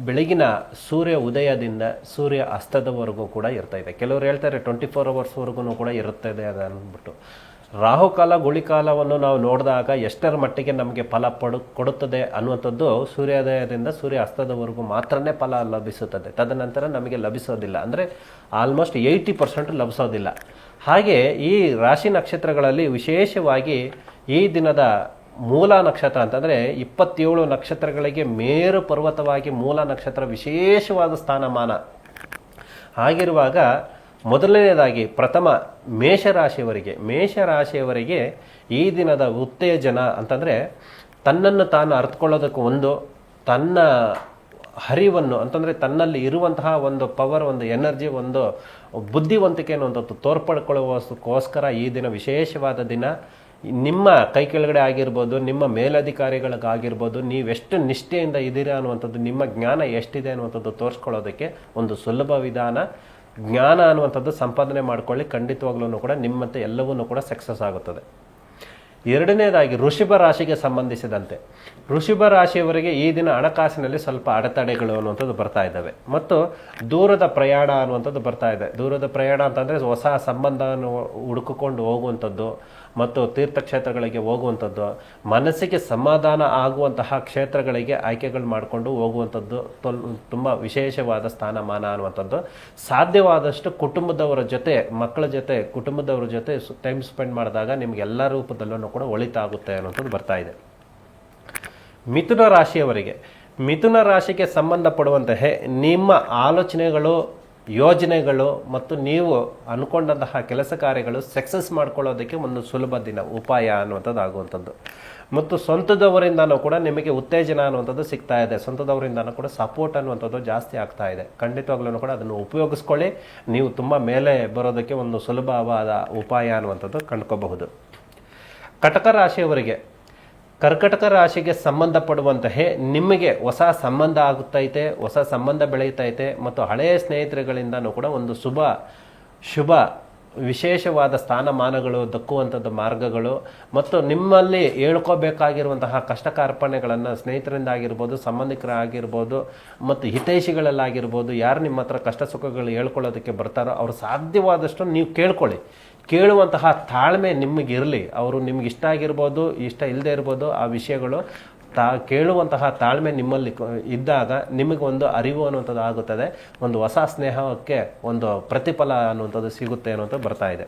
ಬೆಳಗಿನ ಸೂರ್ಯ ಉದಯದಿಂದ ಸೂರ್ಯ ಅಸ್ತದವರೆಗೂ ಕೂಡ ಇರ್ತಾ ಇದೆ. ಕೆಲವರು ಹೇಳ್ತಾರೆ ಟ್ವೆಂಟಿ ಫೋರ್ ಅವರ್ಸ್ವರೆಗೂ ಕೂಡ ಇರುತ್ತದೆ ಅದು ಅಂದ್ಬಿಟ್ಟು. ರಾಹುಕಾಲ ಗುಳಿಕಾಲವನ್ನು ನಾವು ನೋಡಿದಾಗ ಎಷ್ಟರ ಮಟ್ಟಿಗೆ ನಮಗೆ ಫಲ ಪಡು, ಕೊಡುತ್ತದೆ ಅನ್ನುವಂಥದ್ದು ಸೂರ್ಯೋದಯದಿಂದ ಸೂರ್ಯ ಅಸ್ತದವರೆಗೂ ಮಾತ್ರನೇ ಫಲ ಲಭಿಸುತ್ತದೆ. ತದನಂತರ ನಮಗೆ ಲಭಿಸೋದಿಲ್ಲ. ಅಂದರೆ ಆಲ್ಮೋಸ್ಟ್ ಏಯ್ಟಿ ಪರ್ಸೆಂಟ್ ಲಭಿಸೋದಿಲ್ಲ. ಹಾಗೆ ಈ ರಾಶಿ ನಕ್ಷತ್ರಗಳಲ್ಲಿ ವಿಶೇಷವಾಗಿ ಈ ದಿನದ ಮೂಲ ನಕ್ಷತ್ರ ಅಂತಂದರೆ ಇಪ್ಪತ್ತೇಳು ನಕ್ಷತ್ರಗಳಿಗೆ ಮೇರು ಪರ್ವತವಾಗಿ ಮೂಲ ನಕ್ಷತ್ರ ವಿಶೇಷವಾದ ಸ್ಥಾನಮಾನ. ಹಾಗಿರುವಾಗ ಮೊದಲನೇದಾಗಿ ಪ್ರಥಮ ಮೇಷರಾಶಿಯವರಿಗೆ ಮೇಷರಾಶಿಯವರಿಗೆ ಈ ದಿನದ ಉತ್ತೇಜನ ಅಂತಂದರೆ ತನ್ನನ್ನು ತಾನು ಅರ್ಥಕೊಳ್ಳೋದಕ್ಕೆ ಒಂದು, ತನ್ನ ಹರಿವನ್ನು ಅಂತಂದರೆ ತನ್ನಲ್ಲಿ ಇರುವಂತಹ ಒಂದು ಪವರ್ ಒಂದು ಎನರ್ಜಿ ಒಂದು ಬುದ್ಧಿವಂತಿಕೆ ಒಂದು ತೋರ್ಪಡ್ಕೊಳ್ಳುವಕ್ಕೋಸ್ಕರ ಈ ದಿನ ವಿಶೇಷವಾದ ದಿನ. ನಿಮ್ಮ ಕೈ ಕೆಳಗಡೆ ಆಗಿರ್ಬೋದು, ನಿಮ್ಮ ಮೇಲಧಿಕಾರಿಗಳಿಗಾಗಿರ್ಬೋದು, ನೀವೆಷ್ಟು ನಿಷ್ಠೆಯಿಂದ ಇದ್ದೀರಾ ಅನ್ನುವಂಥದ್ದು, ನಿಮ್ಮ ಜ್ಞಾನ ಎಷ್ಟಿದೆ ಅನ್ನುವಂಥದ್ದು ತೋರಿಸ್ಕೊಳ್ಳೋದಕ್ಕೆ ಒಂದು ಸುಲಭ ವಿಧಾನ. ಜ್ಞಾನ ಅನ್ನುವಂಥದ್ದು ಸಂಪಾದನೆ ಮಾಡ್ಕೊಳ್ಳಿ ಖಂಡಿತವಾಗ್ಲೂ ಕೂಡ ನಿಮ್ಮಂತೆ ಎಲ್ಲವನ್ನೂ ಕೂಡ ಸಕ್ಸಸ್ ಆಗುತ್ತದೆ. ಎರಡನೇದಾಗಿ ಋಷಭ ರಾಶಿಗೆ ಸಂಬಂಧಿಸಿದಂತೆ. ಋಷಭ ರಾಶಿಯವರಿಗೆ ಈ ದಿನ ಹಣಕಾಸಿನಲ್ಲಿ ಸ್ವಲ್ಪ ಅಡೆತಡೆಗಳು ಅನ್ನುವಂಥದ್ದು ಬರ್ತಾ ಇದ್ದಾವೆ. ಮತ್ತು ದೂರದ ಪ್ರಯಾಣ ಅನ್ನುವಂಥದ್ದು ಬರ್ತಾ ಇದೆ. ದೂರದ ಪ್ರಯಾಣ ಅಂತಂದರೆ ಹೊಸ ಸಂಬಂಧವನ್ನು ಹುಡುಕಿಕೊಂಡು ಹೋಗುವಂಥದ್ದು ಮತ್ತು ತೀರ್ಥಕ್ಷೇತ್ರಗಳಿಗೆ ಹೋಗುವಂಥದ್ದು, ಮನಸ್ಸಿಗೆ ಸಮಾಧಾನ ಆಗುವಂತಹ ಕ್ಷೇತ್ರಗಳಿಗೆ ಆಯ್ಕೆಗಳು ಮಾಡಿಕೊಂಡು ಹೋಗುವಂಥದ್ದು ತೊಲ್, ತುಂಬ ವಿಶೇಷವಾದ ಸ್ಥಾನಮಾನ ಅನ್ನುವಂಥದ್ದು. ಸಾಧ್ಯವಾದಷ್ಟು ಕುಟುಂಬದವರ ಜೊತೆ, ಮಕ್ಕಳ ಜೊತೆ, ಕುಟುಂಬದವರ ಜೊತೆ ಟೈಮ್ ಸ್ಪೆಂಡ್ ಮಾಡಿದಾಗ ನಿಮಗೆಲ್ಲ ರೂಪದಲ್ಲೂ ಕೂಡ ಒಳಿತಾಗುತ್ತೆ ಅನ್ನುವಂಥದ್ದು ಬರ್ತಾ ಇದೆ. ಮಿಥುನ ರಾಶಿಯವರಿಗೆ. ಮಿಥುನ ರಾಶಿಗೆ ಸಂಬಂಧಪಡುವಂತಹ ನಿಮ್ಮ ಆಲೋಚನೆಗಳು, ಯೋಜನೆಗಳು ಮತ್ತು ನೀವು ಅನ್ಕೊಂಡಂತಹ ಕೆಲಸ ಕಾರ್ಯಗಳು ಸಕ್ಸಸ್ ಮಾಡ್ಕೊಳ್ಳೋದಕ್ಕೆ ಒಂದು ಸುಲಭ ದಿನ, ಉಪಾಯ ಅನ್ನುವಂಥದ್ದು ಆಗುವಂಥದ್ದು ಮತ್ತು ಸ್ವಂತದವರಿಂದನೂ ಕೂಡ ನಿಮಗೆ ಉತ್ತೇಜನ ಅನ್ನುವಂಥದ್ದು ಸಿಗ್ತಾ ಇದೆ. ಸ್ವಂತದವರಿಂದನೂ ಕೂಡ ಸಪೋರ್ಟ್ ಅನ್ನುವಂಥದ್ದು ಜಾಸ್ತಿ ಆಗ್ತಾ ಇದೆ. ಖಂಡಿತವಾಗ್ಲೂ ಕೂಡ ಅದನ್ನು ಉಪಯೋಗಿಸ್ಕೊಳ್ಳಿ. ನೀವು ತುಂಬ ಮೇಲೆ ಬರೋದಕ್ಕೆ ಒಂದು ಸುಲಭವಾದ ಉಪಾಯ ಅನ್ನುವಂಥದ್ದು ಕಂಡ್ಕೋಬಹುದು. ಕಟಕ ರಾಶಿಯವರಿಗೆ ಕರ್ಕಟಕ ರಾಶಿಗೆ ಸಂಬಂಧಪಡುವಂತಹ ನಿಮಗೆ ಹೊಸ ಸಂಬಂಧ ಆಗುತ್ತೈತೆ, ಹೊಸ ಸಂಬಂಧ ಬೆಳೆಯುತ್ತೈತೆ ಮತ್ತು ಹಳೆಯ ಸ್ನೇಹಿತರುಗಳಿಂದನೂ ಕೂಡ ಒಂದು ಶುಭ ಶುಭ, ವಿಶೇಷವಾದ ಸ್ಥಾನಮಾನಗಳು ದಕ್ಕುವಂಥದ್ದು ಮಾರ್ಗಗಳು ಮತ್ತು ನಿಮ್ಮಲ್ಲಿ ಹೇಳ್ಕೋಬೇಕಾಗಿರುವಂತಹ ಕಷ್ಟ ಕಾರ್ಪಣ್ಯಗಳನ್ನು ಸ್ನೇಹಿತರಿಂದ ಆಗಿರ್ಬೋದು ಸಂಬಂಧಿಕರಾಗಿರ್ಬೋದು ಮತ್ತು ಹಿತೈಷಿಗಳಲ್ಲಾಗಿರ್ಬೋದು, ಯಾರು ನಿಮ್ಮ ಹತ್ರ ಕಷ್ಟ ಸುಖಗಳು ಹೇಳ್ಕೊಳ್ಳೋದಕ್ಕೆ ಬರ್ತಾರೋ ಅವ್ರು ಸಾಧ್ಯವಾದಷ್ಟು ನೀವು ಕೇಳ್ಕೊಳ್ಳಿ. ಕೇಳುವಂತಹ ತಾಳ್ಮೆ ನಿಮಗಿರಲಿ ಅವರು ನಿಮ್ಗೆ ಇಷ್ಟ ಆಗಿರ್ಬೋದು, ಇಷ್ಟ ಇಲ್ಲದೆ ಇರ್ಬೋದು, ಆ ವಿಷಯಗಳು ತಾ ಕೇಳುವಂತಹ ತಾಳ್ಮೆ ನಿಮ್ಮಲ್ಲಿ ಇದ್ದಾಗ ನಿಮಗೆ ಒಂದು ಅರಿವು ಅನ್ನುವಂಥದ್ದು ಆಗುತ್ತದೆ. ಒಂದು ಹೊಸ ಸ್ನೇಹಕ್ಕೆ ಒಂದು ಪ್ರತಿಫಲ ಅನ್ನುವಂಥದ್ದು ಸಿಗುತ್ತೆ ಅನ್ನುವಂಥದ್ದು ಬರ್ತಾ ಇದೆ.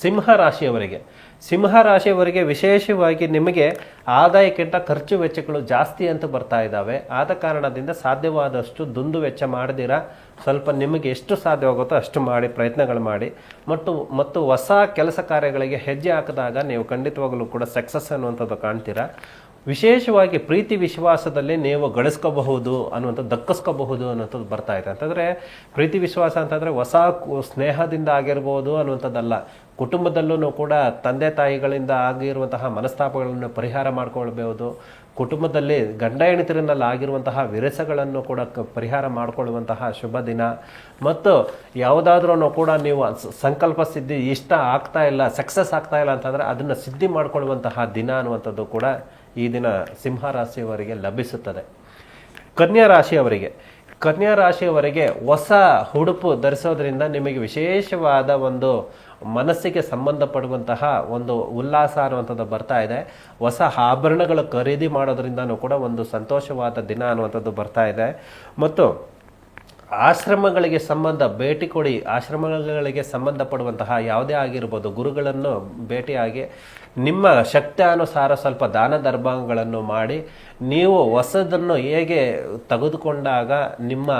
ಸಿಂಹ ರಾಶಿಯವರಿಗೆ ಸಿಂಹ ರಾಶಿಯವರಿಗೆ ವಿಶೇಷವಾಗಿ ನಿಮಗೆ ಆದಾಯಕ್ಕಿಂತ ಖರ್ಚು ವೆಚ್ಚಗಳು ಜಾಸ್ತಿ ಅಂತ ಬರ್ತಾ ಇದ್ದಾವೆ. ಆದ ಕಾರಣದಿಂದ ಸಾಧ್ಯವಾದಷ್ಟು ದುಂದು ವೆಚ್ಚ ಮಾಡದಿರ? ಸ್ವಲ್ಪ ನಿಮಗೆ ಎಷ್ಟು ಸಾಧ್ಯವಾಗುತ್ತೋ ಅಷ್ಟು ಮಾಡಿ, ಪ್ರಯತ್ನಗಳು ಮಾಡಿ. ಮತ್ತು ಮತ್ತು ಹೊಸ ಕೆಲಸ ಕಾರ್ಯಗಳಿಗೆ ಹೆಜ್ಜೆ ಹಾಕಿದಾಗ ನೀವು ಖಂಡಿತವಾಗಲೂ ಕೂಡ ಸಕ್ಸಸ್ ಅನ್ನುವಂಥದ್ದು ಕಾಣ್ತೀರಾ? ವಿಶೇಷವಾಗಿ ಪ್ರೀತಿ ವಿಶ್ವಾಸದಲ್ಲಿ ನೀವು ಗಳಿಸ್ಕೋಬಹುದು ಅನ್ನುವಂಥದ್ದು, ದಕ್ಕಿಸ್ಕೋಬಹುದು ಅನ್ನುವಂಥದ್ದು ಬರ್ತಾ ಇದೆ. ಅಂತಂದರೆ, ಪ್ರೀತಿ ವಿಶ್ವಾಸ ಅಂತಂದರೆ ಹೊಸ ಸ್ನೇಹದಿಂದ ಆಗಿರ್ಬೋದು ಅನ್ನುವಂಥದ್ದಲ್ಲ. ಕುಟುಂಬದಲ್ಲೂ ಕೂಡ ತಂದೆ ತಾಯಿಗಳಿಂದ ಆಗಿರುವಂತಹ ಮನಸ್ತಾಪಗಳನ್ನು ಪರಿಹಾರ ಮಾಡಿಕೊಳ್ಬಹುದು. ಕುಟುಂಬದಲ್ಲಿ ಗಂಡ ಹೆಣಿತರಿನಲ್ಲಿ ಆಗಿರುವಂತಹ ವಿರಸಗಳನ್ನು ಕೂಡ ಪರಿಹಾರ ಮಾಡಿಕೊಳ್ಳುವಂತಹ ಶುಭ ದಿನ. ಮತ್ತು ಯಾವುದಾದ್ರೂ ಕೂಡ ನೀವು ಸಂಕಲ್ಪ ಸಿದ್ಧಿ ಇಷ್ಟ ಆಗ್ತಾ ಇಲ್ಲ, ಸಕ್ಸಸ್ ಆಗ್ತಾ ಇಲ್ಲ ಅಂತಂದರೆ ಅದನ್ನು ಸಿದ್ಧಿ ಮಾಡಿಕೊಳ್ಳುವಂತಹ ದಿನ ಅನ್ನುವಂಥದ್ದು ಕೂಡ ಈ ದಿನ ಸಿಂಹ ರಾಶಿಯವರಿಗೆ ಲಭಿಸುತ್ತದೆ. ಕನ್ಯಾ ರಾಶಿಯವರಿಗೆ ಕನ್ಯಾ ರಾಶಿಯವರಿಗೆ ಹೊಸ ಉಡುಪು ಧರಿಸೋದ್ರಿಂದ ನಿಮಗೆ ವಿಶೇಷವಾದ ಒಂದು ಮನಸ್ಸಿಗೆ ಸಂಬಂಧಪಡುವಂತಹ ಒಂದು ಉಲ್ಲಾಸ ಅನ್ನುವಂಥದ್ದು ಬರ್ತಾ ಇದೆ. ಹೊಸ ಆಭರಣಗಳು ಖರೀದಿ ಮಾಡೋದ್ರಿಂದನೂ ಕೂಡ ಒಂದು ಸಂತೋಷವಾದ ದಿನ ಅನ್ನುವಂಥದ್ದು ಬರ್ತಾ ಇದೆ. ಮತ್ತು ಆಶ್ರಮಗಳಿಗೆ ಸಂಬಂಧ ಭೇಟಿ ಕೊಡಿ. ಆಶ್ರಮಗಳಿಗೆ ಸಂಬಂಧಪಡುವಂತಹ ಯಾವುದೇ ಆಗಿರ್ಬೋದು ಗುರುಗಳನ್ನು ಭೇಟಿಯಾಗಿ ನಿಮ್ಮ ಶಕ್ತ್ಯಾನುಸಾರ ಸ್ವಲ್ಪ ದಾನ ಧರ್ಮಗಳನ್ನು ಮಾಡಿ. ನೀವು ಹೊಸದನ್ನು ಹೇಗೆ ತೆಗೆದುಕೊಂಡಾಗ ನಿಮ್ಮ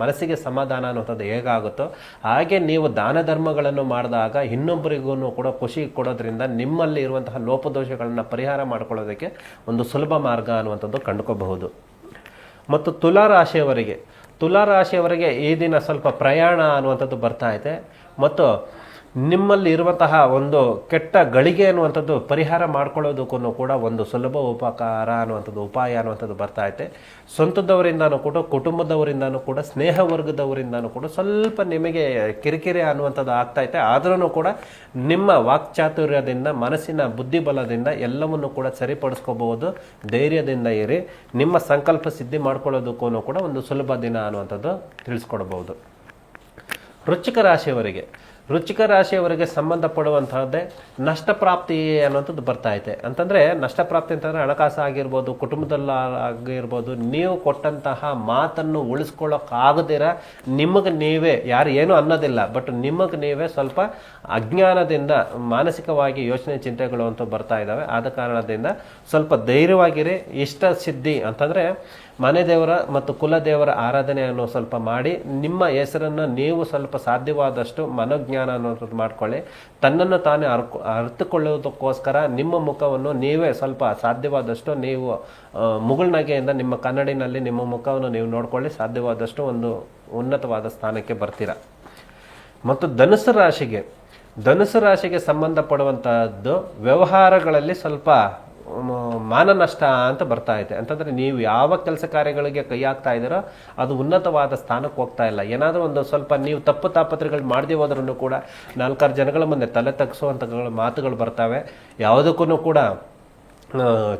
ಮನಸ್ಸಿಗೆ ಸಮಾಧಾನ ಅನ್ನುವಂಥದ್ದು ಹೇಗಾಗುತ್ತೋ ಹಾಗೆ ನೀವು ದಾನ ಧರ್ಮಗಳನ್ನು ಮಾಡಿದಾಗ ಇನ್ನೊಬ್ಬರಿಗೂ ಕೂಡ ಖುಷಿ ಕೊಡೋದ್ರಿಂದ ನಿಮ್ಮಲ್ಲಿ ಇರುವಂತಹ ಲೋಪದೋಷಗಳನ್ನು ಪರಿಹಾರ ಮಾಡ್ಕೊಳ್ಳೋದಕ್ಕೆ ಒಂದು ಸುಲಭ ಮಾರ್ಗ ಅನ್ನುವಂಥದ್ದು ಕಂಡುಕೋಬಹುದು ಮತ್ತು ತುಲಾ ರಾಶಿಯವರಿಗೆ ತುಲಾ ರಾಶಿಯವರಿಗೆ ಈ ದಿನ ಸ್ವಲ್ಪ ಪ್ರಯಾಣ ಅನ್ನುವಂಥದ್ದು ಬರ್ತಾ ಇದೆ. ಮತ್ತು ನಿಮ್ಮಲ್ಲಿ ಇರುವಂತಹ ಒಂದು ಕೆಟ್ಟ ಗಳಿಗೆ ಅನ್ನುವಂಥದ್ದು ಪರಿಹಾರ ಮಾಡ್ಕೊಳ್ಳೋದಕ್ಕೂ ಕೂಡ ಒಂದು ಸುಲಭ ಉಪಕಾರ ಅನ್ನುವಂಥದ್ದು, ಉಪಾಯ ಅನ್ನುವಂಥದ್ದು ಬರ್ತಾ ಐತೆ. ಸ್ವಂತದವರಿಂದನೂ ಕೂಡ, ಕುಟುಂಬದವರಿಂದನೂ ಕೂಡ, ಸ್ನೇಹ ವರ್ಗದವರಿಂದನೂ ಕೂಡ ಸ್ವಲ್ಪ ನಿಮಗೆ ಕಿರಿಕಿರಿ ಅನ್ನುವಂಥದ್ದು ಆಗ್ತಾ ಐತೆ. ಆದ್ರೂ ಕೂಡ ನಿಮ್ಮ ವಾಕ್ಚಾತುರ್ಯದಿಂದ, ಮನಸ್ಸಿನ ಬುದ್ಧಿಬಲದಿಂದ ಎಲ್ಲವನ್ನು ಕೂಡ ಸರಿಪಡಿಸ್ಕೋಬಹುದು. ಧೈರ್ಯದಿಂದ ಇರಿ. ನಿಮ್ಮ ಸಂಕಲ್ಪ ಸಿದ್ಧಿ ಮಾಡ್ಕೊಳ್ಳೋದಕ್ಕೂ ಕೂಡ ಒಂದು ಸುಲಭ ದಿನ ಅನ್ನುವಂಥದ್ದು ತಿಳಿಸ್ಕೊಡ್ಬೋದು ವೃಶ್ಚಿಕ ರಾಶಿಯವರಿಗೆ ವೃಶ್ಚಿಕ ರಾಶಿಯವರಿಗೆ ಸಂಬಂಧಪಡುವಂತಹದ್ದೇ ನಷ್ಟ ಪ್ರಾಪ್ತಿ ಅನ್ನುವಂಥದ್ದು ಬರ್ತಾ ಐತೆ. ಅಂತಂದರೆ ನಷ್ಟ ಪ್ರಾಪ್ತಿ ಅಂತಂದ್ರೆ ಹಣಕಾಸು ಆಗಿರ್ಬೋದು, ಕುಟುಂಬದಲ್ಲಿ ಆಗಿರ್ಬೋದು, ನೀವು ಕೊಟ್ಟಂತಹ ಮಾತನ್ನು ಉಳಿಸ್ಕೊಳ್ಳೋಕ್ಕಾಗದಿರ ನಿಮಗೆ ನೀವೇ, ಯಾರು ಏನೂ ಅನ್ನೋದಿಲ್ಲ ಬಟ್ ನಿಮಗೆ ನೀವೇ ಸ್ವಲ್ಪ ಅಜ್ಞಾನದಿಂದ, ಮಾನಸಿಕವಾಗಿ ಯೋಚನೆ ಚಿಂತೆಗಳು ಅಂತ ಬರ್ತಾ ಇದ್ದಾವೆ ಆದ ಕಾರಣದಿಂದ ಸ್ವಲ್ಪ ಧೈರ್ಯವಾಗಿರಿ, ಇಷ್ಟ ಸಿದ್ಧಿ ಅಂತಂದರೆ ಮನೆ ದೇವರ ಮತ್ತು ಕುಲದೇವರ ಆರಾಧನೆಯನ್ನು ಸ್ವಲ್ಪ ಮಾಡಿ, ನಿಮ್ಮ ಹೆಸರನ್ನು ನೀವು ಸ್ವಲ್ಪ ಸಾಧ್ಯವಾದಷ್ಟು ಮನೋಜ್ಞಾನ ಅನ್ನೋದು ಮಾಡ್ಕೊಳ್ಳಿ. ತನ್ನನ್ನು ತಾನೇ ಅರ್ಕು ಅರ್ಥಕೊಳ್ಳೋದಕ್ಕೋಸ್ಕರ ನಿಮ್ಮ ಮುಖವನ್ನು ನೀವೇ ಸ್ವಲ್ಪ ಸಾಧ್ಯವಾದಷ್ಟು ನೀವು ಮುಗುಳ್ನಗೆಯಿಂದ ನಿಮ್ಮ ಕನ್ನಡಿನಲ್ಲಿ ನಿಮ್ಮ ಮುಖವನ್ನು ನೀವು ನೋಡ್ಕೊಳ್ಳಿ. ಸಾಧ್ಯವಾದಷ್ಟು ಒಂದು ಉನ್ನತವಾದ ಸ್ಥಾನಕ್ಕೆ ಬರ್ತೀರ. ಮತ್ತು ಧನುಸು ರಾಶಿಗೆ ಧನುಸು ರಾಶಿಗೆ ಸಂಬಂಧಪಡುವಂತಹದ್ದು ವ್ಯವಹಾರಗಳಲ್ಲಿ ಸ್ವಲ್ಪ ಮ್, ಮಾನನಷ್ಟ ಅಂತ ಬರ್ತಾ ಇದೆ. ಅಂತಂದರೆ ನೀವು ಯಾವ ಕೆಲಸ ಕಾರ್ಯಗಳಿಗೆ ಕೈ ಹಾಕ್ತಾ ಇದ್ದೀರೋ ಅದು ಉನ್ನತವಾದ ಸ್ಥಾನಕ್ಕೆ ಹೋಗ್ತಾ ಇಲ್ಲ. ಏನಾದರೂ ಒಂದು ಸ್ವಲ್ಪ ನೀವು ತಪ್ಪು ತಾಪತ್ರೆಗಳು ಮಾಡದೇ ಹೋದ್ರೂ ಕೂಡ ನಾಲ್ಕಾರು ಜನಗಳ ಮುಂದೆ ತಲೆ ತಗ್ಸುವಂಥ ಮಾತುಗಳು ಬರ್ತವೆ. ಯಾವುದಕ್ಕೂ ಕೂಡ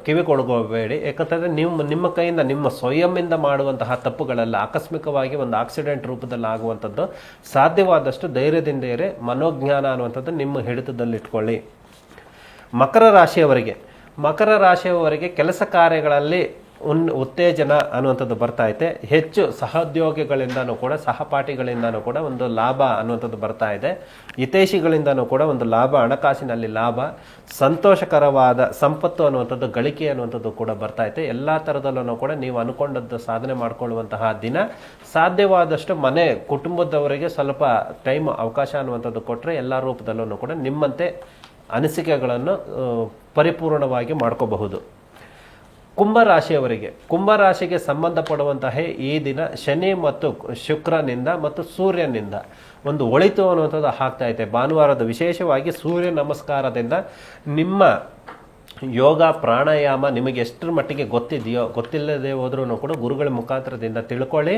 ಕಿವಿ ಕೊಡ್ಕೋಬೇಡಿ ಯಾಕಂತಂದರೆ ನಿಮ್ಮ ನಿಮ್ಮ ಕೈಯಿಂದ ನಿಮ್ಮ ಸ್ವಯಂಯಿಂದ ಮಾಡುವಂತಹ ತಪ್ಪುಗಳೆಲ್ಲ ಆಕಸ್ಮಿಕವಾಗಿ ಒಂದು ಆಕ್ಸಿಡೆಂಟ್ ರೂಪದಲ್ಲಿ ಆಗುವಂಥದ್ದು ಸಾಧ್ಯವಾದಷ್ಟು ಧೈರ್ಯದಿಂದ ಇರಿ ಮನೋಜ್ಞಾನ ಅನ್ನುವಂಥದ್ದು ನಿಮ್ಮ ಹಿಡಿತದಲ್ಲಿಟ್ಕೊಳ್ಳಿ. ಮಕರ ರಾಶಿಯವರಿಗೆ ಮಕರ ರಾಶಿಯವರಿಗೆ ಕೆಲಸ ಕಾರ್ಯಗಳಲ್ಲಿ ಉನ್ ಉತ್ತೇಜನ ಅನ್ನುವಂಥದ್ದು ಬರ್ತಾ ಇದೆ ಹೆಚ್ಚು ಸಹೋದ್ಯೋಗಿಗಳಿಂದನೂ ಕೂಡ, ಸಹಪಾಠಿಗಳಿಂದನೂ ಕೂಡ ಒಂದು ಲಾಭ ಅನ್ನುವಂಥದ್ದು ಬರ್ತಾ ಇದೆ. ಹಿತೈಷಿಗಳಿಂದನೂ ಕೂಡ ಒಂದು ಲಾಭ, ಹಣಕಾಸಿನಲ್ಲಿ ಲಾಭ, ಸಂತೋಷಕರವಾದ ಸಂಪತ್ತು ಅನ್ನುವಂಥದ್ದು, ಗಳಿಕೆ ಅನ್ನುವಂಥದ್ದು ಕೂಡ ಬರ್ತಾ ಇದೆ ಎಲ್ಲ ಥರದಲ್ಲೂ ಕೂಡ ನೀವು ಅನ್ಕೊಂಡದ್ದು ಸಾಧನೆ ಮಾಡಿಕೊಳ್ಳುವಂತಹ ದಿನ. ಸಾಧ್ಯವಾದಷ್ಟು ಮನೆ, ಕುಟುಂಬದವರಿಗೆ ಸ್ವಲ್ಪ ಟೈಮ್, ಅವಕಾಶ ಅನ್ನುವಂಥದ್ದು ಕೊಟ್ಟರೆ ಎಲ್ಲ ರೂಪದಲ್ಲೂ ಕೂಡ ನಿಮ್ಮಂತೆ ಅನಿಸಿಕೆಗಳನ್ನು ಪರಿಪೂರ್ಣವಾಗಿ ಮಾಡ್ಕೋಬಹುದು. ಕುಂಭರಾಶಿಯವರಿಗೆ ಕುಂಭರಾಶಿಗೆ ಸಂಬಂಧಪಡುವಂತಹ ಈ ದಿನ ಶನಿ ಮತ್ತು ಶುಕ್ರನಿಂದ ಮತ್ತು ಸೂರ್ಯನಿಂದ ಒಂದು ಒಳಿತು ಅನ್ನುವಂಥದ್ದು ಆಗ್ತಾ ಇದೆ. ಭಾನುವಾರದ ವಿಶೇಷವಾಗಿ ಸೂರ್ಯ ನಮಸ್ಕಾರದಿಂದ ನಿಮ್ಮ ಯೋಗ, ಪ್ರಾಣಾಯಾಮ ನಿಮಗೆ ಎಷ್ಟರ ಮಟ್ಟಿಗೆ ಗೊತ್ತಿದೆಯೋ, ಗೊತ್ತಿಲ್ಲದೆ ಹೋದ್ರೂ ಕೂಡ ಗುರುಗಳ ಮುಖಾಂತರದಿಂದ ತಿಳ್ಕೊಳ್ಳಿ.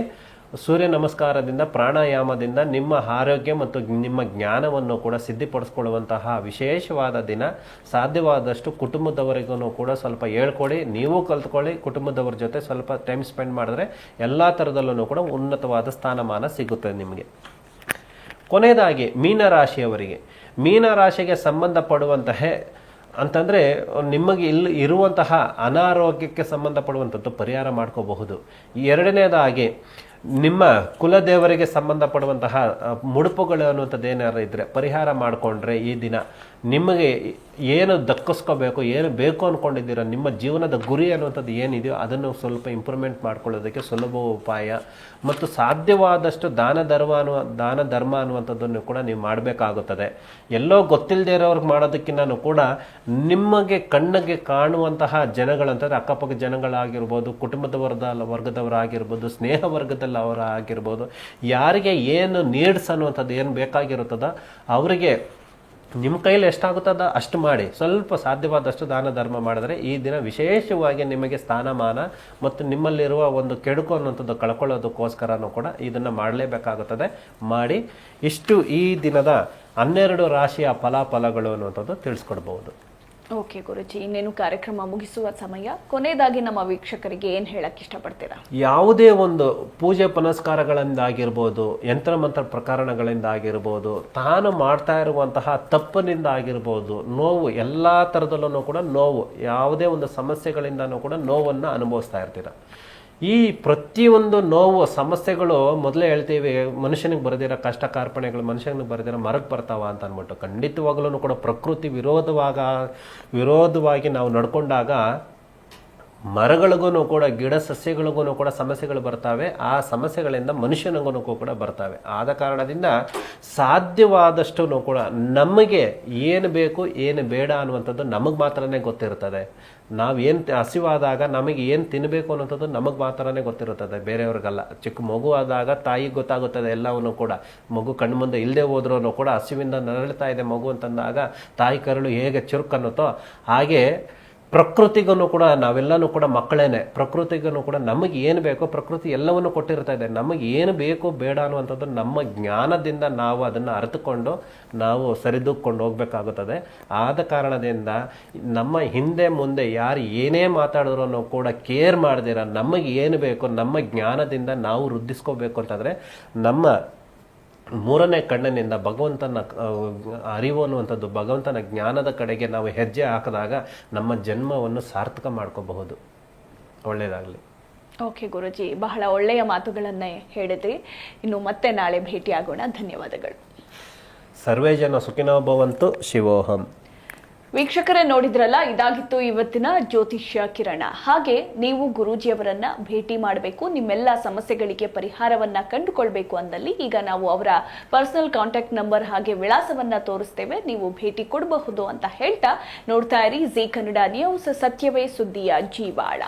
ಸೂರ್ಯ ನಮಸ್ಕಾರದಿಂದ, ಪ್ರಾಣಾಯಾಮದಿಂದ ನಿಮ್ಮ ಆರೋಗ್ಯ ಮತ್ತು ನಿಮ್ಮ ಜ್ಞಾನವನ್ನು ಕೂಡ ಸಿದ್ಧಿಪಡಿಸ್ಕೊಳ್ಳುವಂತಹ ವಿಶೇಷವಾದ ದಿನ. ಸಾಧ್ಯವಾದಷ್ಟು ಕುಟುಂಬದವರಿಗೂ ಕೂಡ ಸ್ವಲ್ಪ ಹೇಳ್ಕೊಡಿ, ನೀವು ಕಲ್ತ್ಕೊಳ್ಳಿ, ಕುಟುಂಬದವರ ಜೊತೆ ಸ್ವಲ್ಪ ಟೈಮ್ ಸ್ಪೆಂಡ್ ಮಾಡಿದ್ರೆ ಎಲ್ಲ ಥರದಲ್ಲೂ ಕೂಡ ಉನ್ನತವಾದ ಸ್ಥಾನಮಾನ ಸಿಗುತ್ತೆ ನಿಮಗೆ. ಕೊನೆಯದಾಗಿ, ಮೀನರಾಶಿಯವರಿಗೆ. ಮೀನರಾಶಿಗೆ ಸಂಬಂಧಪಡುವಂತಹ ಅಂತಂದರೆ, ನಿಮಗೆ ಇಲ್ಲಿ ಇರುವಂತಹ ಅನಾರೋಗ್ಯಕ್ಕೆ ಸಂಬಂಧಪಡುವಂಥದ್ದು ಪರಿಹಾರ ಮಾಡ್ಕೋಬಹುದು. ಎರಡನೇದಾಗಿ ನಿಮ್ಮ ಕುಲದೇವರಿಗೆ ಸಂಬಂಧಪಡುವಂತಹ ಮುಡುಪುಗಳು ಅನ್ನುವಂಥದ್ದು ಏನಾರು ಇದ್ದರೆ ಪರಿಹಾರ ಮಾಡಿಕೊಂಡ್ರೆ ಈ ದಿನ ನಿಮಗೆ ಏನು ದಕ್ಕಿಸ್ಕೋಬೇಕು, ಏನು ಬೇಕು ಅಂದ್ಕೊಂಡಿದ್ದೀರಾ ನಿಮ್ಮ ಜೀವನದ ಗುರಿ ಅನ್ನುವಂಥದ್ದು ಏನಿದೆಯೋ ಅದನ್ನು ಸ್ವಲ್ಪ ಇಂಪ್ರೂವ್ಮೆಂಟ್ ಮಾಡ್ಕೊಳ್ಳೋದಕ್ಕೆ ಸುಲಭ ಉಪಾಯ ಮತ್ತು ಸಾಧ್ಯವಾದಷ್ಟು ದಾನ ಧರ್ಮ ಅನ್ನುವ, ದಾನ ಧರ್ಮ ಅನ್ನುವಂಥದ್ದನ್ನು ಕೂಡ ನೀವು ಮಾಡಬೇಕಾಗುತ್ತದೆ. ಎಲ್ಲೋ ಗೊತ್ತಿಲ್ಲದೆ ಇರೋರ್ಗೆ ಮಾಡೋದಕ್ಕಿಂತ ಕೂಡ ನಿಮಗೆ ಕಣ್ಣಿಗೆ ಕಾಣುವಂತಹ ಜನಗಳಂತಂದರೆ ಅಕ್ಕಪಕ್ಕ ಜನಗಳಾಗಿರ್ಬೋದು, ಕುಟುಂಬದ ವರ್ಗದ ವರ್ಗದವರಾಗಿರ್ಬೋದು, ಸ್ನೇಹ ವರ್ಗದಲ್ಲಿ ಅವರ ಆಗಿರ್ಬೋದು ಯಾರಿಗೆ ಏನು ನೀಡ್ಸ್ ಅನ್ನುವಂಥದ್ದು ಏನು ಬೇಕಾಗಿರುತ್ತದೋ ಅವರಿಗೆ ನಿಮ್ಮ ಕೈಯಲ್ಲಿ ಎಷ್ಟಾಗುತ್ತದ ಅಷ್ಟು ಮಾಡಿ. ಸ್ವಲ್ಪ ಸಾಧ್ಯವಾದಷ್ಟು ದಾನ ಧರ್ಮ ಮಾಡಿದ್ರೆ ಈ ದಿನ ವಿಶೇಷವಾಗಿ ನಿಮಗೆ ಸ್ಥಾನಮಾನ ಮತ್ತು ನಿಮ್ಮಲ್ಲಿರುವ ಒಂದು ಕೆಡುಕು ಅನ್ನೋಂಥದ್ದು ಕಳ್ಕೊಳ್ಳೋದಕ್ಕೋಸ್ಕರನೂ ಕೂಡ ಇದನ್ನು ಮಾಡಲೇಬೇಕಾಗುತ್ತದೆ. ಮಾಡಿ ಇಷ್ಟು ಈ ದಿನದ ಹನ್ನೆರಡು ರಾಶಿಯ ಫಲಾಫಲಗಳು ಅನ್ನುವಂಥದ್ದು ತಿಳಿಸ್ಕೊಡ್ಬೋದು ಓಕೆ ಗುರುಜಿ, ಇನ್ನೇನು ಕಾರ್ಯಕ್ರಮ ಮುಗಿಸುವ ಸಮಯ. ಕೊನೆಯದಾಗಿ ನಮ್ಮ ವೀಕ್ಷಕರಿಗೆ ಏನು ಹೇಳಕ್ಕೆ ಇಷ್ಟಪಡ್ತೀರಾ? ಯಾವುದೇ ಒಂದು ಪೂಜೆ ಪುನಸ್ಕಾರಗಳಿಂದಾಗಿರ್ಬೋದು ಯಂತ್ರ ಮಂತ್ರ ಪ್ರಕರಣಗಳಿಂದ ಆಗಿರ್ಬೋದು ತಾನು ಮಾಡ್ತಾ ಇರುವಂತಹ ತಪ್ಪಿನಿಂದ ಆಗಿರ್ಬೋದು, ನೋವು ಎಲ್ಲ ಥರದಲ್ಲೂ ಕೂಡ ನೋವು, ಯಾವುದೇ ಒಂದು ಸಮಸ್ಯೆಗಳಿಂದನೂ ಕೂಡ ನೋವನ್ನು ಅನುಭವಿಸ್ತಾ ಇರ್ತೀರ? ಈ ಪ್ರತಿಯೊಂದು ನೋವು, ಸಮಸ್ಯೆಗಳು ಮೊದಲೇ ಹೇಳ್ತೀವಿ, ಮನುಷ್ಯನಿಗೆ ಬರೆದಿರೋ ಕಷ್ಟ ಕಾರ್ಪಣೆಗಳು ಮನುಷ್ಯನಿಗೆ ಬರೆದಿರೋ ಮರಕ್ಕೆ ಬರ್ತಾವ ಅಂತ ಅಂದ್ಬಿಟ್ಟು ಖಂಡಿತವಾಗ್ಲೂ ಕೂಡ ಪ್ರಕೃತಿ ವಿರೋಧವಾಗ, ವಿರೋಧವಾಗಿ ನಾವು ನಡ್ಕೊಂಡಾಗ ಮರಗಳಿಗೂ ಕೂಡ, ಗಿಡ ಸಸ್ಯಗಳಿಗೂ ಕೂಡ ಸಮಸ್ಯೆಗಳು ಬರ್ತವೆ. ಆ ಸಮಸ್ಯೆಗಳಿಂದ ಮನುಷ್ಯನಿಗೂ ಕೂಡ ಬರ್ತವೆ. ಆದ ಕಾರಣದಿಂದ ಸಾಧ್ಯವಾದಷ್ಟು ಕೂಡ ನಮಗೆ ಏನು ಬೇಕು, ಏನು ಬೇಡ ಅನ್ನುವಂಥದ್ದು ನಮಗೆ ಮಾತ್ರನೇ ಗೊತ್ತಿರ್ತದೆ ನಾವು ಏನು ಹಸಿವಾದಾಗ ನಮಗೆ ಏನು ತಿನ್ನಬೇಕು ಅನ್ನೋಂಥದ್ದು ನಮಗೆ ಮಾತ್ರನೇ ಗೊತ್ತಿರುತ್ತದೆ. ಬೇರೆಯವ್ರಿಗಲ್ಲ. ಚಿಕ್ಕ ಮಗು ಆದಾಗ ತಾಯಿಗೆ ಗೊತ್ತಾಗುತ್ತದೆ ಎಲ್ಲವನ್ನು ಕೂಡ. ಮಗು ಕಣ್ಣು ಮುಂದೆ ಇಲ್ಲದೆ ಹೋದ್ರೂ ಕೂಡ ಹಸಿವಿಂದ ನರಳ್ತಾ ಇದೆ ಮಗು ಅಂತಂದಾಗ ತಾಯಿ ಕರಳು ಹೇಗೆ ಚುರುಕನ್ನುತ್ತೋ ಹಾಗೆ ಪ್ರಕೃತಿಗೂ ಕೂಡ, ನಾವೆಲ್ಲನೂ ಕೂಡ ಮಕ್ಕಳೇನೆ. ಪ್ರಕೃತಿಗೂ ಕೂಡ ನಮಗೆ ಏನು ಬೇಕೋ, ಪ್ರಕೃತಿ ಎಲ್ಲವನ್ನು ಕೊಟ್ಟಿರ್ತಾ ಇದೆ. ನಮಗೆ ಏನು ಬೇಕೋ ಬೇಡ ಅನ್ನುವಂಥದ್ದು ನಮ್ಮ ಜ್ಞಾನದಿಂದ ನಾವು ಅದನ್ನು ಅರಿತುಕೊಂಡು, ನಾವು ಸರಿದುಕೊಂಡು ಹೋಗಬೇಕಾಗುತ್ತದೆ. ಆದ ಕಾರಣದಿಂದ ನಮ್ಮ ಹಿಂದೆ ಮುಂದೆ ಯಾರು ಏನೇ ಮಾತಾಡಿದ್ರು ಕೂಡ ಕೇರ್ ಮಾಡದಿರ, ನಮಗೆ ಏನು ಬೇಕೋ, ನಮ್ಮ ಜ್ಞಾನದಿಂದ ನಾವು ವೃದ್ಧಿಸ್ಕೋಬೇಕು ಅಂತಂದರೆ, ನಮ್ಮ ಮೂರನೇ ಕಣ್ಣಿನಿಂದ ಭಗವಂತನ ಅರಿವು ಅನ್ನುವಂಥದ್ದು ಭಗವಂತನ ಜ್ಞಾನದ ಕಡೆಗೆ ನಾವು ಹೆಜ್ಜೆ ಹಾಕಿದಾಗ ನಮ್ಮ ಜನ್ಮವನ್ನು ಸಾರ್ಥಕ ಮಾಡ್ಕೋಬಹುದು. ಒಳ್ಳೆಯದಾಗಲಿ. ಓಕೆ ಗುರುಜಿ ಬಹಳ ಒಳ್ಳೆಯ ಮಾತುಗಳನ್ನೇ ಹೇಳಿದ್ರಿ. ಇನ್ನು ಮತ್ತೆ ನಾಳೆ ಭೇಟಿಯಾಗೋಣ. ಧನ್ಯವಾದಗಳು. ಸರ್ವೇ ಜನ ಸುಖಿನೋ ಭವಂತು ಶಿವೋಹಂ. ವೀಕ್ಷಕರೇ ನೋಡಿದ್ರಲ್ಲ, ಇದಾಗಿತ್ತು ಇವತ್ತಿನ ಜ್ಯೋತಿಷ್ಯ ಕಿರಣ. ಹಾಗೆ ನೀವು ಗುರೂಜಿಯವರನ್ನ ಭೇಟಿ ಮಾಡಬೇಕು, ನಿಮ್ಮೆಲ್ಲ ಸಮಸ್ಯೆಗಳಿಗೆ ಪರಿಹಾರವನ್ನ ಕಂಡುಕೊಳ್ಬೇಕು ಅಂದಲ್ಲಿ ಈಗ ನಾವು ಅವರ ಪರ್ಸನಲ್ ಕಾಂಟ್ಯಾಕ್ಟ್ ನಂಬರ್ ಹಾಗೆ ವಿಳಾಸವನ್ನ ತೋರಿಸ್ತೇವೆ. ನೀವು ಭೇಟಿ ಕೊಡಬಹುದು ಅಂತ ಹೇಳ್ತಾ ನೋಡ್ತಾ ಇರಿ. ಜಿ ಕನ್ನಡ ನ್ಯೂಸ್, ಸತ್ಯವೇ ಸುದ್ದಿಯ ಜೀವಾಳ.